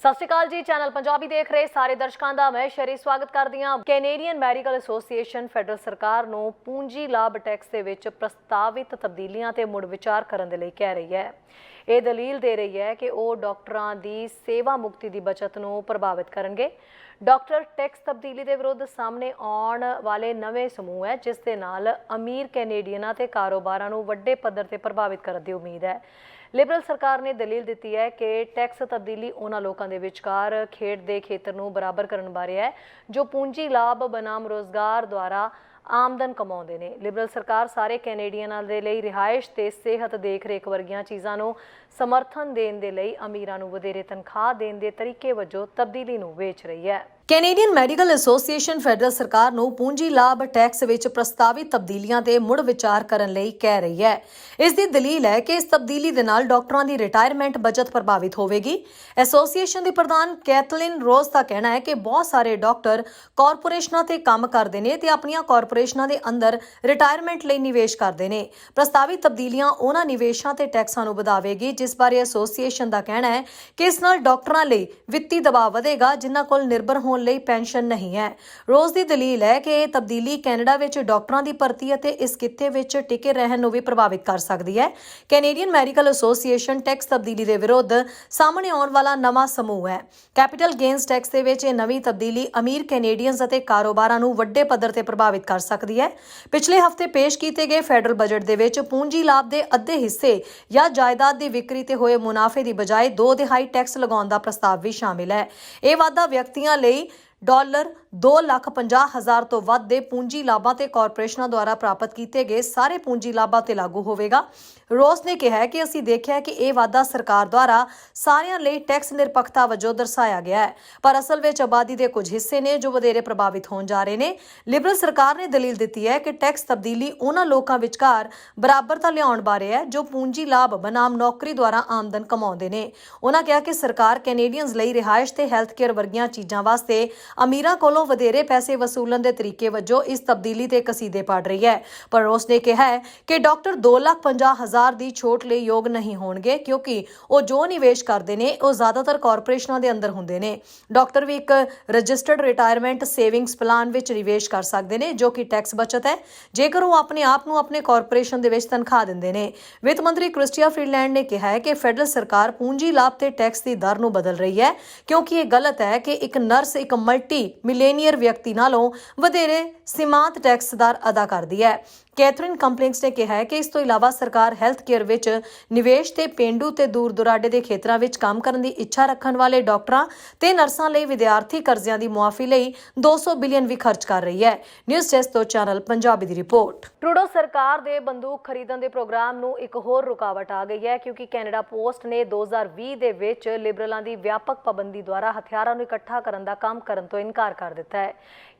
ਸਤਿ ਸ਼੍ਰੀ ਅਕਾਲ ਜੀ, ਚੈਨਲ ਪੰਜਾਬੀ ਦੇਖ ਰਹੇ ਸਾਰੇ ਦਰਸ਼ਕਾਂ ਦਾ ਮੈਂ ਸ਼ਰੀ ਸਵਾਗਤ ਕਰਦੀ ਹਾਂ। ਕੈਨੇਡੀਅਨ ਮੈਡੀਕਲ ਐਸੋਸੀਏਸ਼ਨ ਫੈਡਰਲ ਸਰਕਾਰ ਨੂੰ ਪੂੰਜੀ ਲਾਭ ਟੈਕਸ ਦੇ ਵਿੱਚ ਪ੍ਰਸਤਾਵਿਤ ਤਬਦੀਲੀਆਂ ਤੇ ਮੁੜ ਵਿਚਾਰ ਕਰਨ ਦੇ ਲਈ ਕਹਿ ਰਹੀ ਹੈ। ਇਹ ਦਲੀਲ ਦੇ ਰਹੀ ਹੈ ਕਿ ਉਹ ਡਾਕਟਰਾਂ ਦੀ ਸੇਵਾ ਮੁਕਤੀ ਦੀ ਬਚਤ ਨੂੰ ਪ੍ਰਭਾਵਿਤ ਕਰਨਗੇ। ਡਾਕਟਰ ਟੈਕਸ ਤਬਦੀਲੀ ਦੇ ਵਿਰੁੱਧ ਸਾਹਮਣੇ ਆਉਣ ਵਾਲੇ ਨਵੇਂ ਸਮੂਹ ਹੈ, ਜਿਸ ਦੇ ਨਾਲ ਅਮੀਰ ਕੈਨੇਡੀਅਨਾਂ ਤੇ ਕਾਰੋਬਾਰਾਂ ਨੂੰ ਵੱਡੇ ਪੱਧਰ ਤੇ ਪ੍ਰਭਾਵਿਤ ਕਰਨ ਦੀ ਉਮੀਦ ਹੈ। ਲਿਬਰਲ ਸਰਕਾਰ ਨੇ ਦਲੀਲ ਦਿੱਤੀ ਹੈ ਕਿ ਟੈਕਸ ਤਬਦੀਲੀ ਉਹਨਾਂ ਲੋਕਾਂ ਦੇ ਵਿਚਕਾਰ ਖੇਡ ਦੇ ਖੇਤਰ ਨੂੰ ਬਰਾਬਰ ਕਰਨ ਬਾਰੇ ਹੈ, ਜੋ ਪੂੰਜੀ ਲਾਭ, ਬਨਾਮ ਰੋਜ਼ਗਾਰ ਦੁਆਰਾ ਆਮਦਨ ਕਮਾਉਂਦੇ ਨੇ। ਲਿਬਰਲ ਸਰਕਾਰ ਸਾਰੇ ਕੈਨੇਡੀਅਨਾਂ ਦੇ ਲਈ ਰਿਹਾਇਸ਼ ਤੇ ਸਿਹਤ ਦੇਖਰੇਖ ਵਰਗੀਆਂ ਚੀਜ਼ਾਂ ਨੂੰ ਸਮਰਥਨ ਦੇਣ ਦੇ ਲਈ ਅਮੀਰਾਂ ਨੂੰ ਵਧੇਰੇ ਤਨਖਾਹ ਦੇਣ ਦੇ ਤਰੀਕੇ ਵਜੋਂ ਤਬਦੀਲੀ ਨੂੰ ਵੇਚ ਰਹੀ ਹੈ। ਕੈਨੇਡੀਅਨ ਮੈਡੀਕਲ ਐਸੋਸੀਏਸ਼ਨ ਫੈਡਰਲ ਸਰਕਾਰ ਨੂੰ ਪੂੰਜੀ ਲਾਭ ਟੈਕਸ ਵਿੱਚ ਪ੍ਰਸਤਾਵਿਤ ਤਬਦੀਲੀਆਂ ਤੇ ਮੁੜ ਵਿਚਾਰ ਕਰਨ ਲਈ ਕਹਿ ਰਹੀ ਹੈ। ਇਸ ਦੀ ਦਲੀਲ ਹੈ ਕਿ ਇਸ ਤਬਦੀਲੀ ਦੇ ਨਾਲ ਡਾਕਟਰਾਂ ਦੀ ਰਿਟਾਇਰਮੈਂਟ ਬਚਤ ਪ੍ਰਭਾਵਿਤ ਹੋਵੇਗੀ। ਐਸੋਸੀਏਸ਼ਨ ਦੀ ਪ੍ਰਧਾਨ ਕੈਥਲਿਨ ਰੋਜ਼ ਦਾ ਕਹਿਣਾ ਹੈ ਕਿ ਬਹੁਤ ਸਾਰੇ ਡਾਕਟਰ ਕਾਰਪੋਰੇਸ਼ਨਾਂ ਤੇ ਕੰਮ ਕਰਦੇ ਨੇ ਤੇ ਆਪਣੀਆਂ ਕਾਰਪੋਰੇਸ਼ਨਾਂ ਦੇ ਅੰਦਰ ਰਿਟਾਇਰਮੈਂਟ ਲਈ ਨਿਵੇਸ਼ ਕਰਦੇ ਨੇ। ਪ੍ਰਸਤਾਵਿਤ ਤਬਦੀਲੀਆਂ ਉਹਨਾਂ ਨਿਵੇਸ਼ਾਂ ਤੇ ਟੈਕਸਾਂ ਨੂੰ ਵਧਾਵੇਗੀ ਜਿਸ ਬਾਰੇ ਐਸੋਸੀਏਸ਼ਨ ਦਾ ਕਹਿਣਾ ਹੈ ਕਿ ਇਸ ਨਾਲ ਡਾਕਟਰਾਂ ਲਈ ਵਿੱਤੀ ਦਬਾਅ ਵਧੇਗਾ, ਜਿਨ੍ਹਾਂ ਕੋਲ ਨਿਰਭਰ ਹੋਣ ਲਈ ਪੈਨਸ਼ਨ ਨਹੀਂ ਹੈ। ਰੋਜ਼ ਦੀ ਦਲੀਲ ਹੈ ਕਿ ਇਹ ਤਬਦੀਲੀ ਕੈਨੇਡਾ ਵਿੱਚ ਡਾਕਟਰਾਂ ਦੀ ਭਰਤੀ ਅਤੇ ਇਸ ਕਿੱਤੇ ਵਿੱਚ ਟਿਕੇ ਰਹਿਣ ਨੂੰ ਵੀ ਪ੍ਰਭਾਵਿਤ ਕਰ ਸਕਦੀ ਹੈ। ਕੈਨੇਡੀਅਨ ਮੈਡੀਕਲ ਐਸੋਸੀਏਸ਼ਨ ਟੈਕਸ ਤਬਦੀਲੀ ਦੇ ਵਿਰੁੱਧ ਸਾਹਮਣੇ ਆਉਣ ਵਾਲਾ ਨਵਾਂ ਸਮੂਹ ਹੈ। ਕੈਪੀਟਲ ਗੇਨਸ ਟੈਕਸ ਦੇ ਵਿੱਚ ਇਹ ਨਵੀਂ ਤਬਦੀਲੀ ਅਮੀਰ ਕੈਨੇਡੀਅਨਸ ਅਤੇ ਕਾਰੋਬਾਰਾਂ ਨੂੰ ਵੱਡੇ ਪੱਧਰ ਤੇ ਪ੍ਰਭਾਵਿਤ ਕਰ ਸਕਦੀ ਹੈ। ਪਿਛਲੇ ਹਫ਼ਤੇ ਪੇਸ਼ ਕੀਤੇ ਗਏ ਫੈਡਰਲ ਬਜਟ ਦੇ ਵਿੱਚ ਪੂੰਜੀ ਲਾਭ ਦੇ ਅੱਧੇ ਹਿੱਸੇ ਜਾਂ ਜਾਇਦਾਦ ਦੀ ਵਿਕਰੀ ਤੇ ਹੋਏ ਮੁਨਾਫੇ ਦੀ ਬਜਾਏ ਦੋ ਦਿਹਾਈ ਟੈਕਸ ਲਗਾਉਣ ਦਾ ਪ੍ਰਸਤਾਵ ਵੀ ਸ਼ਾਮਿਲ ਹੈ। ਇਹ ਵਾਧਾ ਵਿਅਕਤੀਆਂ ਲਈ ਡਾਲਰ 2,50,000 ਤੋਂ ਵੱਧ ਦੇ ਪੂੰਜੀ ਲਾਭਾਂ ਤੇ ਕਾਰਪੋਰੇਸ਼ਨਾਂ ਦੁਆਰਾ ਪ੍ਰਾਪਤ ਕੀਤੇ ਗਏ ਸਾਰੇ ਪੂੰਜੀ ਲਾਭਾਂ ਤੇ ਲਾਗੂ ਹੋਵੇਗਾ। ਰੋਸ ਨੇ ਕਿਹਾ ਕਿ ਅਸੀਂ ਦੇਖਿਆ ਕਿ ਇਹ ਵਾਧਾ ਸਰਕਾਰ ਦੁਆਰਾ ਸਾਰਿਆਂ ਲਈ ਟੈਕਸ ਨਿਰਪੱਖਤਾ ਵਜੋਂ ਦਰਸਾਇਆ ਗਿਆ ਹੈ। ਪਰ ਅਸਲ ਵਿੱਚ ਆਬਾਦੀ ਦੇ ਕੁਝ ਹਿੱਸੇ ਨੇ ਜੋ ਵਧੇਰੇ ਪ੍ਰਭਾਵਿਤ ਹੋਣ ਜਾ ਰਹੇ ਨੇ। ਲਿਬਰਲ ਸਰਕਾਰ ਨੇ ਦਲੀਲ ਦਿੱਤੀ ਹੈ ਕਿ ਟੈਕਸ ਤਬਦੀਲੀ ਉਹਨਾਂ ਲੋਕਾਂ ਵਿਚਕਾਰ ਬਰਾਬਰਤਾ ਲਿਆਉਣ ਬਾਰੇ ਹੈ ਜੋ ਪੂੰਜੀ ਲਾਭ ਬਨਾਮ ਨੌਕਰੀ ਦੁਆਰਾ ਆਮਦਨ ਕਮਾਉਂਦੇ ਨੇ। ਉਹਨਾਂ ਕਿਹਾ ਕਿ ਸਰਕਾਰ ਕੈਨੇਡੀਅਨਜ਼ ਲਈ ਰਿਹਾਇਸ਼ ਤੇ ਹੈਲਥ ਕੇਅਰ ਵਰਗੀਆਂ ਚੀਜ਼ਾਂ ਵਾਸਤੇ ਅਮੀਰਾਂ ਕੋਲੋਂ ਵਧੇਰੇ ਪੈਸੇ ਵਸੂਲਣ ਦੇ ਤਰੀਕੇ ਵਜੋਂ ਇਸ ਤਬਦੀਲੀ ਤੇ ਕਸੀਦੇ ਪਾੜ ਰਹੀ ਹੈ। ਪਰ ਉਸ ਨੇ ਕਿਹਾ ਹੈ ਕਿ ਡਾਕਟਰ 250000 ਦੀ ਛੋਟ ਲਈ ਯੋਗ ਨਹੀਂ ਹੋਣਗੇ ਕਿਉਂਕਿ ਉਹ ਜੋ ਨਿਵੇਸ਼ ਕਰਦੇ ਨੇ, ਉਹ ਜ਼ਿਆਦਾਤਰ ਕਾਰਪੋਰੇਸ਼ਨਾਂ ਦੇ ਅੰਦਰ ਹੁੰਦੇ ਨੇ। ਡਾਕਟਰ ਵੀ ਇੱਕ ਰਜਿਸਟਰਡ ਰਿਟਾਇਰਮੈਂਟ ਸੇਵਿੰਗਸ ਪਲਾਨ ਵਿੱਚ ਨਿਵੇਸ਼ ਕਰ ਸਕਦੇ ਨੇ, ਜੋ ਕਿ ਟੈਕਸ ਬਚਤ ਹੈ। ਜੇਕਰ ਉਹ ਆਪਣੇ ਆਪ ਨੂੰ ਆਪਣੇ ਕਾਰਪੋਰੇਸ਼ਨ ਦੇ ਵਿੱਚ ਤਨਖਾਹ ਦਿੰਦੇ ਨੇ। ਵਿੱਤ ਮੰਤਰੀ ਕ੍ਰਿਸਟੀਆ ਫਰੀਲੈਂਡ ਨੇ ਕਿਹਾ ਹੈ ਕਿ ਫੈਡਰਲ ਸਰਕਾਰ ਪੂੰਜੀ ਲਾਭ ਤੇ ਟੈਕਸ ਦੀ ਦਰ ਨੂੰ ਬਦਲ ਰਹੀ ਹੈ, ਕਿਉਂਕਿ ਇਹ ਗਲਤ ਹੈ ਕਿ ਇੱਕ ਨਰਸ ਇੱਕ ਮਲਟੀ ਸੀਨੀਅਰ ਵਿਅਕਤੀ ਨਾਲੋਂ ਵਧੇਰੇ ਸੀਮਾਂਤ ਟੈਕਸ ਦਰ ਅਦਾ ਕਰਦੀ ਹੈ। ਕੈਥਰੀਨ ਕੰਪਲੈਕਸ ਨੇ ਕਿਹਾ ਹੈ ਕਿ ਇਸ ਤੋਂ ਇਲਾਵਾ ਸਰਕਾਰ ਹੈਲਥ ਕੇਅਰ ਵਿੱਚ ਨਿਵੇਸ਼ ਤੇ ਪਿੰਡੂ ਤੇ ਦੂਰ ਦੁਰਾਡੇ ਦੇ ਖੇਤਰਾਂ ਵਿੱਚ ਕੰਮ ਕਰਨ ਦੀ ਇੱਛਾ ਰੱਖਣ ਵਾਲੇ ਡਾਕਟਰਾਂ ਤੇ ਨਰਸਾਂ ਲਈ ਵਿਦਿਆਰਥੀ ਕਰਜ਼ਿਆਂ ਦੀ ਮੁਆਫੀ ਲਈ 200 ਬਿਲੀਅਨ ਵੀ ਖਰਚ ਕਰ ਰਹੀ ਹੈ। ਨਿਊਜ਼ ਡੈਸਕ ਤੋਂ ਚੈਨਲ ਪੰਜਾਬੀ ਦੀ ਰਿਪੋਰਟ। ਟਰੂਡੋ ਸਰਕਾਰ ਦੇ ਬੰਦੂਕ ਖਰੀਦਣ ਦੇ ਪ੍ਰੋਗਰਾਮ ਨੂੰ ਇੱਕ ਹੋਰ ਰੁਕਾਵਟ ਆ ਗਈ ਹੈ ਕਿਉਂਕਿ ਕੈਨੇਡਾ ਪੋਸਟ ਨੇ 2020 ਦੇ ਵਿੱਚ ਲਿਬਰਲਾਂ ਦੀ ਵਿਆਪਕ ਪਾਬੰਦੀ ਦੁਆਰਾ ਹਥਿਆਰਾਂ ਨੂੰ ਇਕੱਠਾ ਕਰਨ ਦਾ ਕੰਮ ਕਰਨ ਤੋਂ ਇਨਕਾਰ ਕਰ ਦਿੱਤਾ ਹੈ।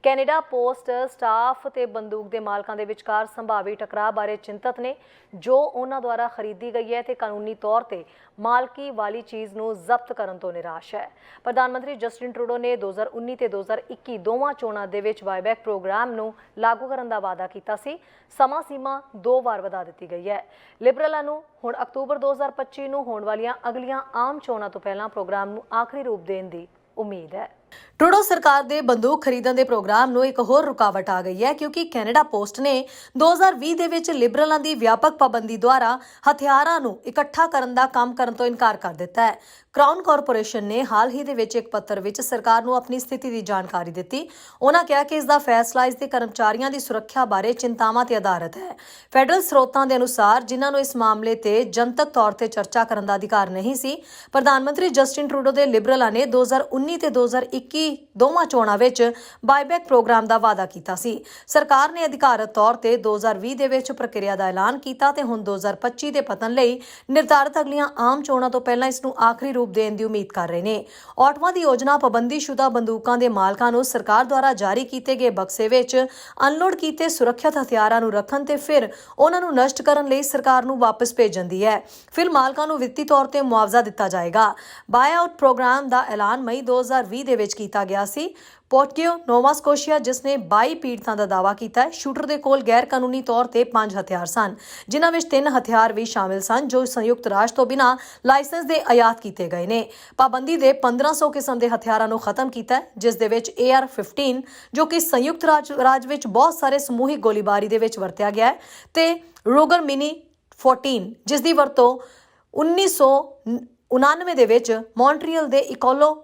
ਕੈਨੇਡਾ ਪੋਸਟ ਸਟਾਫ ਤੇ ਬੰਦੂਕ ਦੇ ਮਾਲਕਾਂ ਦੇ ਵਿਚਕਾਰ ਸੰਭਾਵੀ ਟਕਰਾਅ ਬਾਰੇ ਚਿੰਤਤ ਨੇ, ਜੋ ਉਹਨਾਂ ਦੁਆਰਾ ਖਰੀਦੀ ਗਈ ਹੈ ਤੇ ਕਾਨੂੰਨੀ ਤੌਰ ਤੇ ਮਾਲਕੀ ਵਾਲੀ ਚੀਜ਼ ਨੂੰ ਜ਼ਬਤ ਕਰਨ ਤੋਂ ਨਿਰਾਸ਼ ਹੈ। ਪ੍ਰਧਾਨ ਮੰਤਰੀ ਜਸਟਿਨ ਟਰੂਡੋ ਨੇ 2019 ਤੇ 2021 ਦੋਵਾਂ ਚੋਣਾਂ ਦੇ ਵਿੱਚ ਬਾਈਬੈਕ ਪ੍ਰੋਗਰਾਮ ਨੂੰ ਲਾਗੂ ਕਰਨ ਦਾ ਵਾਅਦਾ ਕੀਤਾ ਸੀ। ਸਮਾਂ ਸੀਮਾ ਦੋ ਵਾਰ ਵਧਾ ਦਿੱਤੀ ਗਈ ਹੈ। ਲਿਬਰਲਾਂ ਨੂੰ ਹੁਣ ਅਕਤੂਬਰ 2025 ਨੂੰ ਹੋਣ ਵਾਲੀਆਂ ਅਗਲੀਆਂ ਆਮ ਚੋਣਾਂ ਤੋਂ ਪਹਿਲਾਂ ਪ੍ਰੋਗਰਾਮ ਨੂੰ ਆਖਰੀ ਰੂਪ ਦੇਣ ਦੀ ਉਮੀਦ ਹੈ। ਟਰੂਡੋ ਸਰਕਾਰ ਦੇ ਬੰਦੂਕ ਖਰੀਦਣ ਦੇ ਪ੍ਰੋਗਰਾਮ ਨੂੰ ਇੱਕ ਹੋਰ ਰੁਕਾਵਟ ਆ ਗਈ ਹੈ ਕਿਉਂਕਿ ਕੈਨੇਡਾ ਪੋਸਟ ਨੇ 2020 ਦੇ ਵਿੱਚ ਲਿਬਰਲਾਂ ਦੀ ਵਿਆਪਕ ਪਾਬੰਦੀ ਦੁਆਰਾ ਹਥਿਆਰਾਂ ਨੂੰ ਇਕੱਠਾ ਕਰਨ ਦਾ ਕੰਮ ਕਰਨ ਤੋਂ ਇਨਕਾਰ ਕਰ ਦਿੱਤਾ ਹੈ। ਕਰਾਊਨ ਕਾਰਪੋਰੇਸ਼ਨ ਨੇ ਹਾਲ ਹੀ ਦੇ ਵਿੱਚ ਇੱਕ ਪੱਤਰ ਵਿੱਚ ਸਰਕਾਰ ਨੂੰ ਆਪਣੀ ਸਥਿਤੀ ਦੀ ਜਾਣਕਾਰੀ ਦਿੱਤੀ। ਉਹਨਾਂ ਕਿਹਾ ਕਿ ਇਸ ਦਾ ਫੈਸਲਾ ਇਸ ਦੇ ਕਰਮਚਾਰੀਆਂ ਦੀ ਸੁਰੱਖਿਆ ਬਾਰੇ ਚਿੰਤਾਵਾਂ ਤੇ ਆਧਾਰਿਤ ਹੈ। ਫੈਡਰਲ ਸਰੋਤਾਂ ਦੇ ਅਨੁਸਾਰ ਜਿਨ੍ਹਾਂ ਨੂੰ ਇਸ ਮਾਮਲੇ ਤੇ ਜਨਤਕ ਤੌਰ ਤੇ ਚਰਚਾ ਕਰਨ ਦਾ ਅਧਿਕਾਰ ਨਹੀਂ ਸੀ, ਪ੍ਰਧਾਨ ਮੰਤਰੀ ਜਸਟਿਨ ਟਰੂਡੋ ਦੇ ਲਿਬਰਲਾਂ ਨੇ 2019 ਤੇ 2021 ਦੋਵਾਂ ਚੋਣਾਂ ਵਿੱਚ ਬਾਈਬੈਕ ਪ੍ਰੋਗਰਾਮ ਦਾ ਵਾਅਦਾ ਕੀਤਾ ਸੀ। ਸਰਕਾਰ ਨੇ ਅਧਿਕਾਰਤ ਤੌਰ ਤੇ 2020 ਦੇ ਵਿੱਚ ਪ੍ਰਕਿਰਿਆ ਦਾ ਐਲਾਨ ਕੀਤਾ ਤੇ ਹੁਣ 2025 ਦੇ ਪਤਨ ਲਈ ਨਿਰਧਾਰਤ ਅਗਲੀਆਂ ਆਮ ਚੋਣਾਂ ਤੋਂ ਪਹਿਲਾਂ ਇਸ ਨੂੰ ਆਖਰੀ ਰੂਪ ਦੇਣ ਦੀ ਉਮੀਦ ਕਰ ਰਹੇ ਨੇ। ਆਟਵਾ ਦੀ ਯੋਜਨਾ ਪਾਬੰਦੀਸ਼ੁਦਾ ਬੰਦੂਕਾਂ ਦੇ ਮਾਲਕਾਂ ਨੂੰ ਸਰਕਾਰ ਦੁਆਰਾ ਜਾਰੀ ਕੀਤੇ ਗਏ ਬਕਸੇ ਵਿੱਚ ਅਨਲੋਡ ਕੀਤੇ ਸੁਰੱਖਿਅਤ ਹਥਿਆਰਾਂ ਨੂੰ ਰੱਖਣ ਤੇ ਫਿਰ ਉਹਨਾਂ ਨੂੰ ਨਸ਼ਟ ਕਰਨ ਲਈ ਸਰਕਾਰ ਨੂੰ ਵਾਪਸ ਭੇਜਣ ਦੀ ਹੈ। ਫਿਰ ਮਾਲਕਾਂ ਨੂੰ ਵਿੱਤੀ ਤੌਰ ਤੇ ਮੁਆਵਜ਼ਾ ਦਿੱਤਾ ਜਾਏਗਾ। ਬਾਇਆਊਟ ਪ੍ਰੋਗਰਾਮ ਦਾ ਐਲਾਨ ਮਈ 2020 ਦੇ ਵਿੱਚ ਕੀਤਾ ਗਿਆ ਸੀ। ਪੋਰਟਗਿਓ ਨੋਵਾ ਸਕੋਸ਼ੀਆ, ਜਿਸ ਨੇ 22 ਪੀੜਤਾਂ ਦਾ ਦਾਅਵਾ ਕੀਤਾ ਹੈ, ਸ਼ੂਟਰ ਦੇ ਕੋਲ ਗੈਰ ਕਾਨੂੰਨੀ ਤੌਰ ਤੇ 5 ਹਥਿਆਰ ਸਨ, ਜਿਨ੍ਹਾਂ ਵਿੱਚ 3 ਹਥਿਆਰ ਵੀ ਸ਼ਾਮਿਲ ਸਨ, ਜੋ ਸੰਯੁਕਤ ਰਾਜ ਤੋਂ ਬਿਨਾਂ ਲਾਇਸੈਂਸ ਦੇ ਆਯਾਤ ਕੀਤੇ ਗਏ ਨੇ। ਪਾਬੰਦੀ ਦੇ 1500 ਕਿਸਮ ਦੇ ਹਥਿਆਰਾਂ ਨੂੰ ਖਤਮ ਕੀਤਾ ਹੈ, ਜਿਸ ਦੇ ਵਿੱਚ AR-15 ਜੋ ਕਿ ਸੰਯੁਕਤ ਰਾਜ ਰਾਜ ਵਿੱਚ ਬਹੁਤ ਸਾਰੇ ਸਮੂਹਿਕ ਗੋਲੀਬਾਰੀ ਦੇ ਵਿੱਚ ਵਰਤਿਆ ਗਿਆ ਹੈ, ਤੇ ਰੋਗਰ ਮਿਨੀ 14 ਜਿਸ ਦੀ ਵਰਤੋਂ 1999 ਦੇ ਵਿੱਚ ਮੌਂਟਰੀਅਲ ਦੇ ਇਕੋਲੋ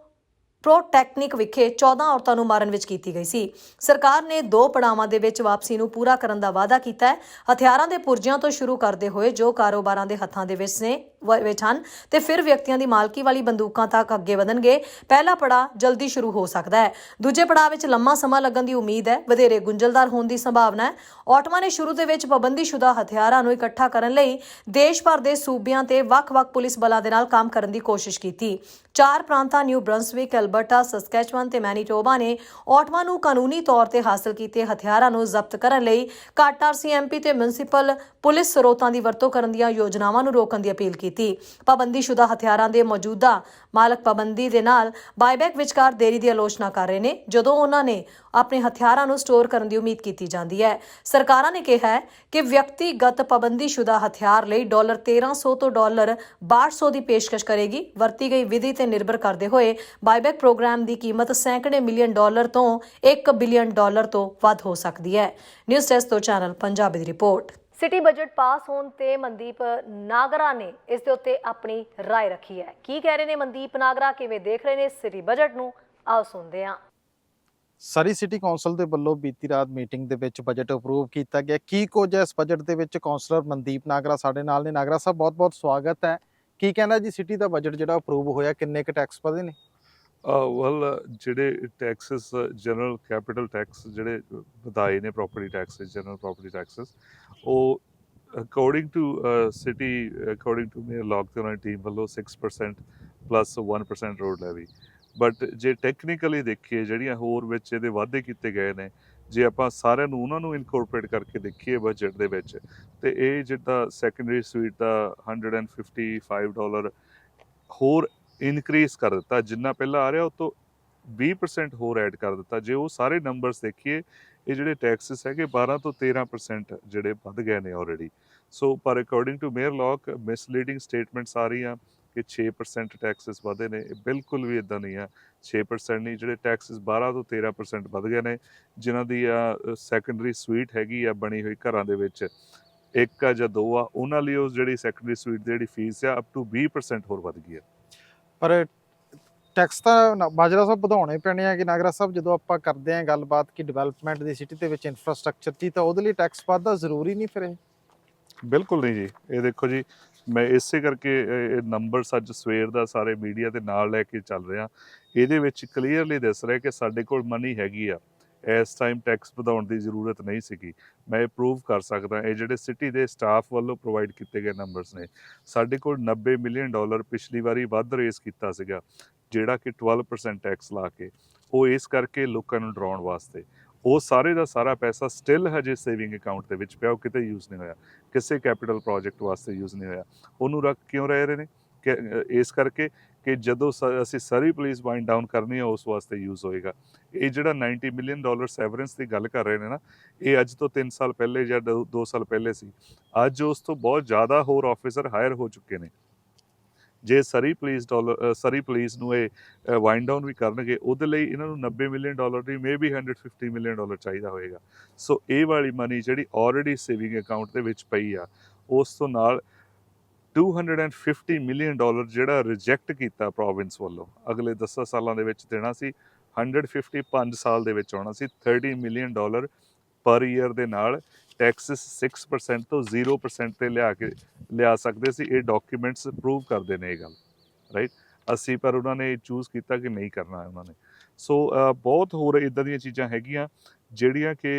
ਪ੍ਰੋਟੈਕਨਿਕ ਵਿਖੇ 14 ਔਰਤਾਂ ਨੂੰ ਮਾਰਨ ਵਿੱਚ ਕੀਤੀ ਗਈ ਸੀ। ਸਰਕਾਰ ਨੇ ਦੋ ਪੜਾਵਾਂ ਦੇ ਵਿੱਚ ਵਾਪਸੀ ਨੂੰ ਪੂਰਾ ਕਰਨ ਦਾ ਵਾਅਦਾ ਕੀਤਾ ਹੈ। ਹਥਿਆਰਾਂ ਦੇ ਪੁਰਜਿਆਂ ਤੋਂ ਸ਼ੁਰੂ ਕਰਦੇ ਹੋਏ ਜੋ ਕਾਰੋਬਾਰਾਂ ਦੇ ਹੱਥਾਂ ਦੇ ਵਿੱਚ ਨੇ ਵਿੱਚ ਹਨ ਤੇ ਫਿਰ ਵਿਅਕਤੀਆਂ ਦੀ ਮਾਲਕੀ ਵਾਲੀ ਬੰਦੂਕਾਂ ਤੱਕ ਅੱਗੇ ਵਧਣਗੇ। ਪਹਿਲਾ ਪੜਾ ਜਲਦੀ ਸ਼ੁਰੂ ਹੋ ਸਕਦਾ ਹੈ। ਦੂਜੇ ਪੜਾਅ ਵਿੱਚ ਲੰਮਾ ਸਮਾਂ ਲੱਗਣ ਦੀ ਉਮੀਦ ਹੈ। ਵਧੇਰੇ ਗੁੰਝਲਦਾਰ ਹੋਣ ਦੀ ਸੰਭਾਵਨਾ ਹੈ। ਆਟਮਾ ਨੇ ਸ਼ੁਰੂ ਦੇ ਵਿੱਚ ਪਾਬੰਦੀਸ਼ੁਦਾ ਹਥਿਆਰਾਂ ਨੂੰ ਇਕੱਠਾ ਕਰਨ ਲਈ ਦੇਸ਼ ਭਰ ਦੇ ਸੂਬਿਆਂ ਤੇ ਵੱਖ-ਵੱਖ ਪੁਲਿਸ ਬਲਾਂ ਦੇ ਨਾਲ ਕੰਮ ਕਰਨ ਦੀ ਕੋਸ਼ਿਸ਼ ਕੀਤੀ। ਚਾਰ ਪ੍ਰਾਂਤਾਂ ਨਿਊ ਬ੍ਰੰਸਵਿਕ, ਐਲਬਰਟਾ, ਸਸਕੈਚਵਨ ਤੇ ਮੈਨੀਟੋਬਾ ਨੇ ਆਟਮਾ ਨੂੰ ਕਾਨੂੰਨੀ ਤੌਰ ਤੇ ਹਾਸਲ ਕੀਤੇ ਹਥਿਆਰਾਂ ਨੂੰ ਜ਼ਬਤ ਕਰਨ ਲਈ ਘੱਟ ਆਰਸੀਐਮਪੀ ਤੇ ਮਿਊਨਿਸਪਲ ਪੁਲਿਸ ਸਰੋਤਾਂ ਦੀ ਵਰਤੋਂ ਕਰਨ ਦੀਆਂ ਯੋਜਨਾਵਾਂ ਨੂੰ ਰੋਕਣ ਦੀ ਅਪੀਲ ਕੀਤੀ। ਪਾਬੰਦੀਸ਼ੁਦਾ ਹਥਿਆਰਾਂ ਦੇ ਮੌਜੂਦਾ ਮਾਲਕ ਪਾਬੰਦੀ ਦੇ ਨਾਲ ਬਾਈਬੈਕ ਵਿਚਕਾਰ ਦੇਰੀ ਦੀ ਆਲੋਚਨਾ ਕਰ ਰਹੇ ਨੇ, ਜਦੋਂ ਉਹਨਾਂ ਨੇ ਆਪਣੇ ਹਥਿਆਰਾਂ ਨੂੰ ਸਟੋਰ ਕਰਨ ਦੀ ਉਮੀਦ ਕੀਤੀ ਜਾਂਦੀ ਹੈ। ਸਰਕਾਰਾਂ ਨੇ ਕਿਹਾ ਹੈ ਕਿ ਵਿਅਕਤੀਗਤ ਪਾਬੰਦੀਸ਼ੁਦਾ ਹਥਿਆਰ ਲਈ ਡਾਲਰ 1300 ਤੋਂ ਡਾਲਰ 6200 ਦੀ ਪੇਸ਼ਕਸ਼ ਕਰੇਗੀ। ਵਰਤੀ ਗਈ ਵਿਧੀ ਤੇ ਨਿਰਭਰ ਕਰਦੇ ਹੋਏ ਬਾਈਬੈਕ ਪ੍ਰੋਗਰਾਮ ਦੀ ਕੀਮਤ ਸੈਂਕੜੇ ਮਿਲੀਅਨ ਡਾਲਰ ਤੋਂ 1 ਬਿਲੀਅਨ ਡਾਲਰ ਤੋਂ ਵੱਧ ਹੋ ਸਕਦੀ ਹੈ। ਨਿਊਜ਼ ਡੈਸਕ ਤੋਂ ਚੈਨਲ ਪੰਜਾਬੀ ਦੀ ਰਿਪੋਰਟ। ਸਿਟੀ ਬਜਟ ਪਾਸ ਹੋਣ ਤੇ ਮਨਦੀਪ ਨਾਗਰਾ ਨੇ ਇਸ ਦੇ ਉੱਤੇ ਆਪਣੀ رائے ਰੱਖੀ ਹੈ ਕੀ ਕਹਿ ਰਹੇ ਨੇ ਮਨਦੀਪ ਨਾਗਰਾ ਕਿਵੇਂ ਦੇਖ ਰਹੇ ਨੇ ਸਿਟੀ ਬਜਟ ਨੂੰ ਆਓ ਸੁਣਦੇ ਹਾਂ ਸਰੀ ਸਿਟੀ ਕੌਂਸਲ ਦੇ ਵੱਲੋਂ ਬੀਤੀ ਰਾਤ ਮੀਟਿੰਗ ਦੇ ਵਿੱਚ ਬਜਟ ਅਪਰੂਵ ਕੀਤਾ ਗਿਆ ਕੀ ਕੁਝ ਹੈ ਇਸ ਬਜਟ ਦੇ ਵਿੱਚ ਕੌਂਸਲਰ ਮਨਦੀਪ ਨਾਗਰਾ ਸਾਡੇ ਨਾਲ ਨੇ ਨਾਗਰਾ ਸਾਹਿਬ ਬਹੁਤ-ਬਹੁਤ ਸਵਾਗਤ ਹੈ ਕੀ ਕਹਿੰਦਾ ਜੀ ਸਿਟੀ ਦਾ ਬਜਟ ਜਿਹੜਾ ਅਪਰੂਵ ਹੋਇਆ ਕਿੰਨੇ ਕੁ ਟੈਕਸ ਵਧੇ ਨੇ ਵੈਲ ਜਿਹੜੇ ਟੈਕਸਸ ਜਨਰਲ ਕੈਪੀਟਲ ਟੈਕਸ ਜਿਹੜੇ ਵਧਾਏ ਨੇ property taxes general property taxes ਉਹ according to city according to mayor Locke ਤੇ ਉਹਨਾਂ ਦੀ ਟੀਮ ਵੱਲੋਂ 6% ਪਲੱਸ 1% ਰੋਡ ਲੈਵੀ ਬਟ ਜੇ ਟੈਕਨੀਕਲੀ ਦੇਖੀਏ, ਜਿਹੜੀਆਂ ਹੋਰ ਵਿੱਚ ਇਹਦੇ ਵਾਅਦੇ ਕੀਤੇ ਗਏ ਨੇ, ਜੇ ਆਪਾਂ ਸਾਰਿਆਂ ਨੂੰ ਉਹਨਾਂ ਨੂੰ ਇਨਕੋਰਪੋਰੇਟ ਕਰਕੇ ਦੇਖੀਏ ਬਜਟ ਦੇ ਵਿੱਚ, ਤੇ ਇਹ ਜਿਹੜਾ ਸੈਕੰਡਰੀ ਸਵੀਟ ਦਾ 155 ਡਾਲਰ ਹੋਰ ਇਨਕਰੀਜ਼ ਕਰ ਦਿੱਤਾ, ਜਿੰਨਾ ਪਹਿਲਾਂ ਆ ਰਿਹਾ, ਉਹ ਤੋਂ 20% ਹੋਰ ਐਡ ਕਰ ਦਿੱਤਾ। ਜੇ ਉਹ ਸਾਰੇ ਨੰਬਰਸ ਦੇਖੀਏ, ਇਹ ਜਿਹੜੇ ਟੈਕਸਸ ਹੈਗੇ 12 ਤੋਂ 13% ਜਿਹੜੇ ਵੱਧ ਗਏ ਨੇ ਆਲਰੇਡੀ ਸੋ ਪਰ according to mayor Locke misleading statements ਆ ਰਹੀਆਂ ਕਿ 6% ਟੈਕਸਸ ਵਧੇ ਨੇ। ਇਹ ਬਿਲਕੁਲ ਵੀ ਇਦਾਂ ਨਹੀਂ ਆ। 6% ਨਹੀਂ, ਜਿਹੜੇ ਟੈਕਸਸ 12 ਤੋਂ 13% ਵੱਧ ਗਏ ਨੇ, ਜਿਨ੍ਹਾਂ ਦੀ ਆ ਸੈਕੰਡਰੀ ਸਵੀਟ ਹੈਗੀ ਆ, ਬਣੀ ਹੋਈ ਘਰਾਂ ਦੇ ਵਿੱਚ। ਇੱਕ ਆ ਜਾਂ ਦੋ ਆ, ਉਹਨਾਂ ਲਈ ਉਹ ਜਿਹੜੀ ਸੈਕੰਡਰੀ ਸਵੀਟ ਦੀ ਜਿਹੜੀ ਫੀਸ ਆ ਅਪ ਟੂ 20% ਹੋਰ ਵੱਧ ਗਈ ਹੈ ਪਰ ਟੈਕਸ ਤਾਂ ਨਾ- ਮਾਜਰਾ ਸਾਹਿਬ ਵਧਾਉਣੇ ਪੈਣੇ ਆ ਕਿ ਨਾਗਰਾ ਸਾਹਿਬ ਜਦੋਂ ਆਪਾਂ ਕਰਦੇ ਆਂ ਗੱਲਬਾਤ ਕਿ ਡਿਵੈਲਪਮੈਂਟ ਦੀ ਸਿਟੀ ਦੇ ਵਿੱਚ ਇਨਫਰਾਸਟ੍ਰਕਚਰ ਦੀ, ਤਾਂ ਉਹਦੇ ਲਈ ਟੈਕਸ ਵਧਦਾ ਜ਼ਰੂਰੀ ਨਹੀਂ ਫਿਰ ਇਹ? ਬਿਲਕੁਲ ਨਹੀਂ ਜੀ। ਇਹ ਦੇਖੋ ਜੀ, ਮੈਂ ਇਸੇ ਕਰਕੇ ਇਹ ਨੰਬਰਸ ਅੱਜ ਸਵੇਰ ਦਾ ਸਾਰੇ ਮੀਡੀਆ ਦੇ ਨਾਲ ਲੈ ਕੇ ਚੱਲ ਰਿਹਾ। ਇਹਦੇ ਵਿੱਚ ਕਲੀਅਰਲੀ ਦੱਸ ਰਿਹਾ ਕਿ ਸਾਡੇ ਕੋਲ ਮਨੀ ਹੈਗੀ ਆ। ਇਸ ਟਾਈਮ ਟੈਕਸ ਵਧਾਉਣ ਦੀ ਜ਼ਰੂਰਤ ਨਹੀਂ ਸੀਗੀ। ਮੈਂ ਇਹ ਪ੍ਰੂਵ ਕਰ ਸਕਦਾ। ਇਹ ਜਿਹੜੇ ਸਿਟੀ ਦੇ ਸਟਾਫ ਵੱਲੋਂ ਪ੍ਰੋਵਾਈਡ ਕੀਤੇ ਗਏ ਨੰਬਰਸ ਨੇ। ਸਾਡੇ ਕੋਲ 90 ਮਿਲੀਅਨ ਡਾਲਰ ਪਿਛਲੀ ਵਾਰੀ ਵੱਧ ਰੇਸ ਕੀਤਾ ਸੀਗਾ। ਜਿਹੜਾ ਕਿ 12% ਟੈਕਸ ਲਾ ਕੇ, ਉਹ ਇਸ ਕਰਕੇ ਲੋਕਾਂ ਨੂੰ ਡਰਾਉਣ ਵਾਸਤੇ। ਉਹ ਸਾਰੇ ਦਾ ਸਾਰਾ ਪੈਸਾ ਸਟਿਲ ਹਜੇ ਸੇਵਿੰਗ ਅਕਾਊਂਟ ਦੇ ਵਿੱਚ ਪਿਆ, ਉਹ ਕਿਤੇ ਯੂਜ਼ ਨਹੀਂ ਹੋਇਆ। ਕਿਸੇ ਕੈਪੀਟਲ ਪ੍ਰੋਜੈਕਟ ਵਾਸਤੇ ਯੂਜ਼ ਨਹੀਂ ਹੋਇਆ। ਉਹਨੂੰ ਰੱਖ ਕਿਉਂ ਰਹੇ ਰਹੇ ਨੇ? ਕਿ ਇਸ ਕਰਕੇ ਕਿ ਜਦੋਂ ਸ- ਅਸੀਂ ਸਾਰੀ ਪੁਲਿਸ ਵਾਈਂਡ ਡਾਊਨ ਕਰਨੀ ਹੈ ਉਸ ਵਾਸਤੇ ਯੂਜ਼ ਹੋਏਗਾ। ਇਹ ਜਿਹੜਾ 90 ਮਿਲੀਅਨ ਡਾਲਰ ਸੈਵਰੈਂਸ ਦੀ ਗੱਲ ਕਰ ਰਹੇ ਨੇ ਨਾ, ਇਹ ਅੱਜ ਤੋਂ 3 ਸਾਲ ਪਹਿਲੇ ਜਾਂ 2 ਸਾਲ ਪਹਿਲੇ ਸੀ। ਅੱਜ ਉਸ ਤੋਂ ਬਹੁਤ ਜ਼ਿਆਦਾ ਹੋਰ ਆਫੀਸਰ ਹਾਇਰ ਹੋ ਚੁੱਕੇ ਨੇ। ਜੇ Surrey police dollar Surrey police ਨੂੰ ਇਹ ਵਾਈਂਡ ਡਾਊਨ ਵੀ ਕਰਨਗੇ, ਉਹਦੇ ਲਈ ਇਹਨਾਂ ਨੂੰ 90 ਮਿਲੀਅਨ ਡਾਲਰ ਦੀ ਮੇਬੀ 150 ਮਿਲੀਅਨ ਡਾਲਰ ਚਾਹੀਦਾ ਹੋਏਗਾ। ਸੋ ਇਹ ਵਾਲੀ ਮਨੀ ਜਿਹੜੀ ਆਲਰੇਡੀ ਸੇਵਿੰਗ ਅਕਾਊਂਟ ਦੇ ਵਿੱਚ ਪਈ ਆ, ਉਸ ਤੋਂ ਨਾਲ 250 ਮਿਲੀਅਨ ਡਾਲਰ ਜਿਹੜਾ ਰਿਜੈਕਟ ਕੀਤਾ ਪ੍ਰੋਵਿੰਸ ਵੱਲੋਂ, ਅਗਲੇ 10 ਸਾਲਾਂ ਦੇ ਵਿੱਚ ਦੇਣਾ ਸੀ 150 5 ਸਾਲ ਦੇ ਵਿੱਚ ਆਉਣਾ ਸੀ 30 ਮਿਲੀਅਨ ਡਾਲਰ ਪਰ ਈਅਰ ਦੇ ਨਾਲ ਟੈਕਸਸ 6% ਤੋਂ 0% ਤੇ ਲਿਆ ਕੇ, ਲਿਆ ਸਕਦੇ ਸੀ, ਇਹ ਡਾਕੂਮੈਂਟਸ ਪ੍ਰੂਵ ਕਰਦੇ ਨੇ ਇਹ ਗੱਲ ਰਾਈਟ ਅਸੀਂ ਪਰ ਉਹਨਾਂ ਨੇ ਚੂਜ਼ ਕੀਤਾ ਕਿ ਨਹੀਂ ਕਰਨਾ ਹੈ ਉਹਨਾਂ ਨੇ। ਸੋ ਬਹੁਤ ਹੋਰ ਇਦਾਂ ਦੀਆਂ ਚੀਜ਼ਾਂ ਹੈਗੀਆਂ, ਜਿਹੜੀਆਂ ਕਿ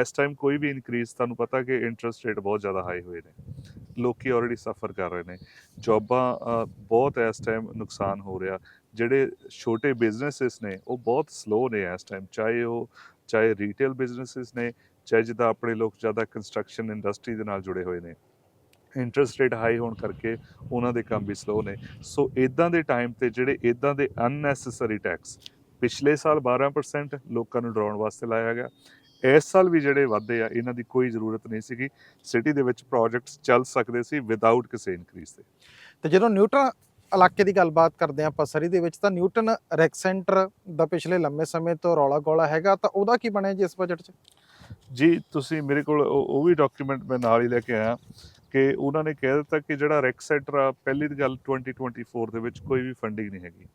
ਇਸ ਟਾਈਮ ਕੋਈ ਵੀ ਇਨਕਰੀਜ਼ ਤੁਹਾਨੂੰ ਪਤਾ ਕਿ ਇੰਟਰਸਟ ਰੇਟ ਬਹੁਤ ਜ਼ਿਆਦਾ ਹਾਈ ਹੋਏ ਨੇ। ਲੋਕੀ ਆਲਰੇਡੀ ਸਫਰ ਕਰ ਰਹੇ ਨੇ। ਜੌਬਾਂ ਬਹੁਤ ਇਸ ਟਾਈਮ ਨੁਕਸਾਨ ਹੋ ਰਿਹਾ। ਜਿਹੜੇ ਛੋਟੇ ਬਿਜ਼ਨੈਸਸ ਨੇ, ਉਹ ਬਹੁਤ ਸਲੋ ਨੇ ਇਸ ਟਾਈਮ ਚਾਹੇ ਉਹ, ਚਾਹੇ ਰੀਟੇਲ ਬਿਜ਼ਨੈਸਸ ਨੇ ਚਾਹੇ ਜਿੱਦਾਂ ਆਪਣੇ ਲੋਕ ਜ਼ਿਆਦਾ ਕੰਸਟਰਕਸ਼ਨ ਇੰਡਸਟਰੀ ਦੇ ਨਾਲ ਜੁੜੇ ਹੋਏ ਨੇ। ਇੰਟਰਸਟ ਰੇਟ ਹਾਈ ਹੋਣ ਕਰਕੇ ਉਹਨਾਂ ਦੇ ਕੰਮ ਵੀ ਸਲੋ ਨੇ। ਸੋ ਇਦਾਂ ਦੇ ਟਾਈਮ ਤੇ ਜਿਹੜੇ ਇਦਾਂ ਦੇ ਅਨਨੈਸੈਸਰੀ ਟੈਕਸ ਪਿਛਲੇ ਸਾਲ 12% ਲੋਕਾਂ ਨੂੰ ਡਰਾਉਣ ਵਾਸਤੇ ਲਾਇਆ ਗਿਆ। ਇਸ ਸਾਲ ਵੀ ਜਿਹੜੇ ਵਾਧੇ ਆ, ਇਹਨਾਂ ਦੀ ਕੋਈ ਜ਼ਰੂਰਤ ਨਹੀਂ ਸੀਗੀ। ਸਿਟੀ ਦੇ ਵਿੱਚ ਪ੍ਰੋਜੈਕਟਸ ਚੱਲ ਸਕਦੇ ਸੀ ਵਿਦਆਊਟ ਕਿਸੇ ਇਨਕਰੀਜ਼ ਦੇ। ਤੇ ਜਦੋਂ ਨਿਊਟਨ ਇਲਾਕੇ ਦੀ ਗੱਲਬਾਤ ਕਰਦੇ ਹਾਂ ਆਪਾਂ ਸਰੀ ਦੇ ਵਿੱਚ, ਤਾਂ ਨਿਊਟਨ ਰੈਕ ਸੈਂਟਰ ਦਾ ਪਿਛਲੇ ਲੰਮੇ ਸਮੇਂ ਤੋਂ ਰੌਲਾ ਗੋਲਾ ਹੈਗਾ, ਤਾਂ ਉਹਦਾ ਕੀ ਬਣਿਆ ਜੀ ਇਸ ਬਜਟ 'ਚ? ਜੀ, ਤੁਸੀਂ ਮੇਰੇ ਕੋਲ ਉਹ ਉਹ ਵੀ ਡਾਕੂਮੈਂਟ ਮੈਂ ਨਾਲ ਹੀ ਲੈ ਕੇ ਆਇਆ ਕਿ ਉਹਨਾਂ ਨੇ ਕਹਿ ਦਿੱਤਾ ਕਿ ਜਿਹੜਾ ਰੈਕ ਸੈਂਟਰ ਆ, ਪਹਿਲੀ ਤਾਂ ਗੱਲ 2024 ਦੇ ਵਿੱਚ ਕੋਈ ਵੀ ਫੰਡਿੰਗ ਨਹੀਂ ਹੈਗੀ।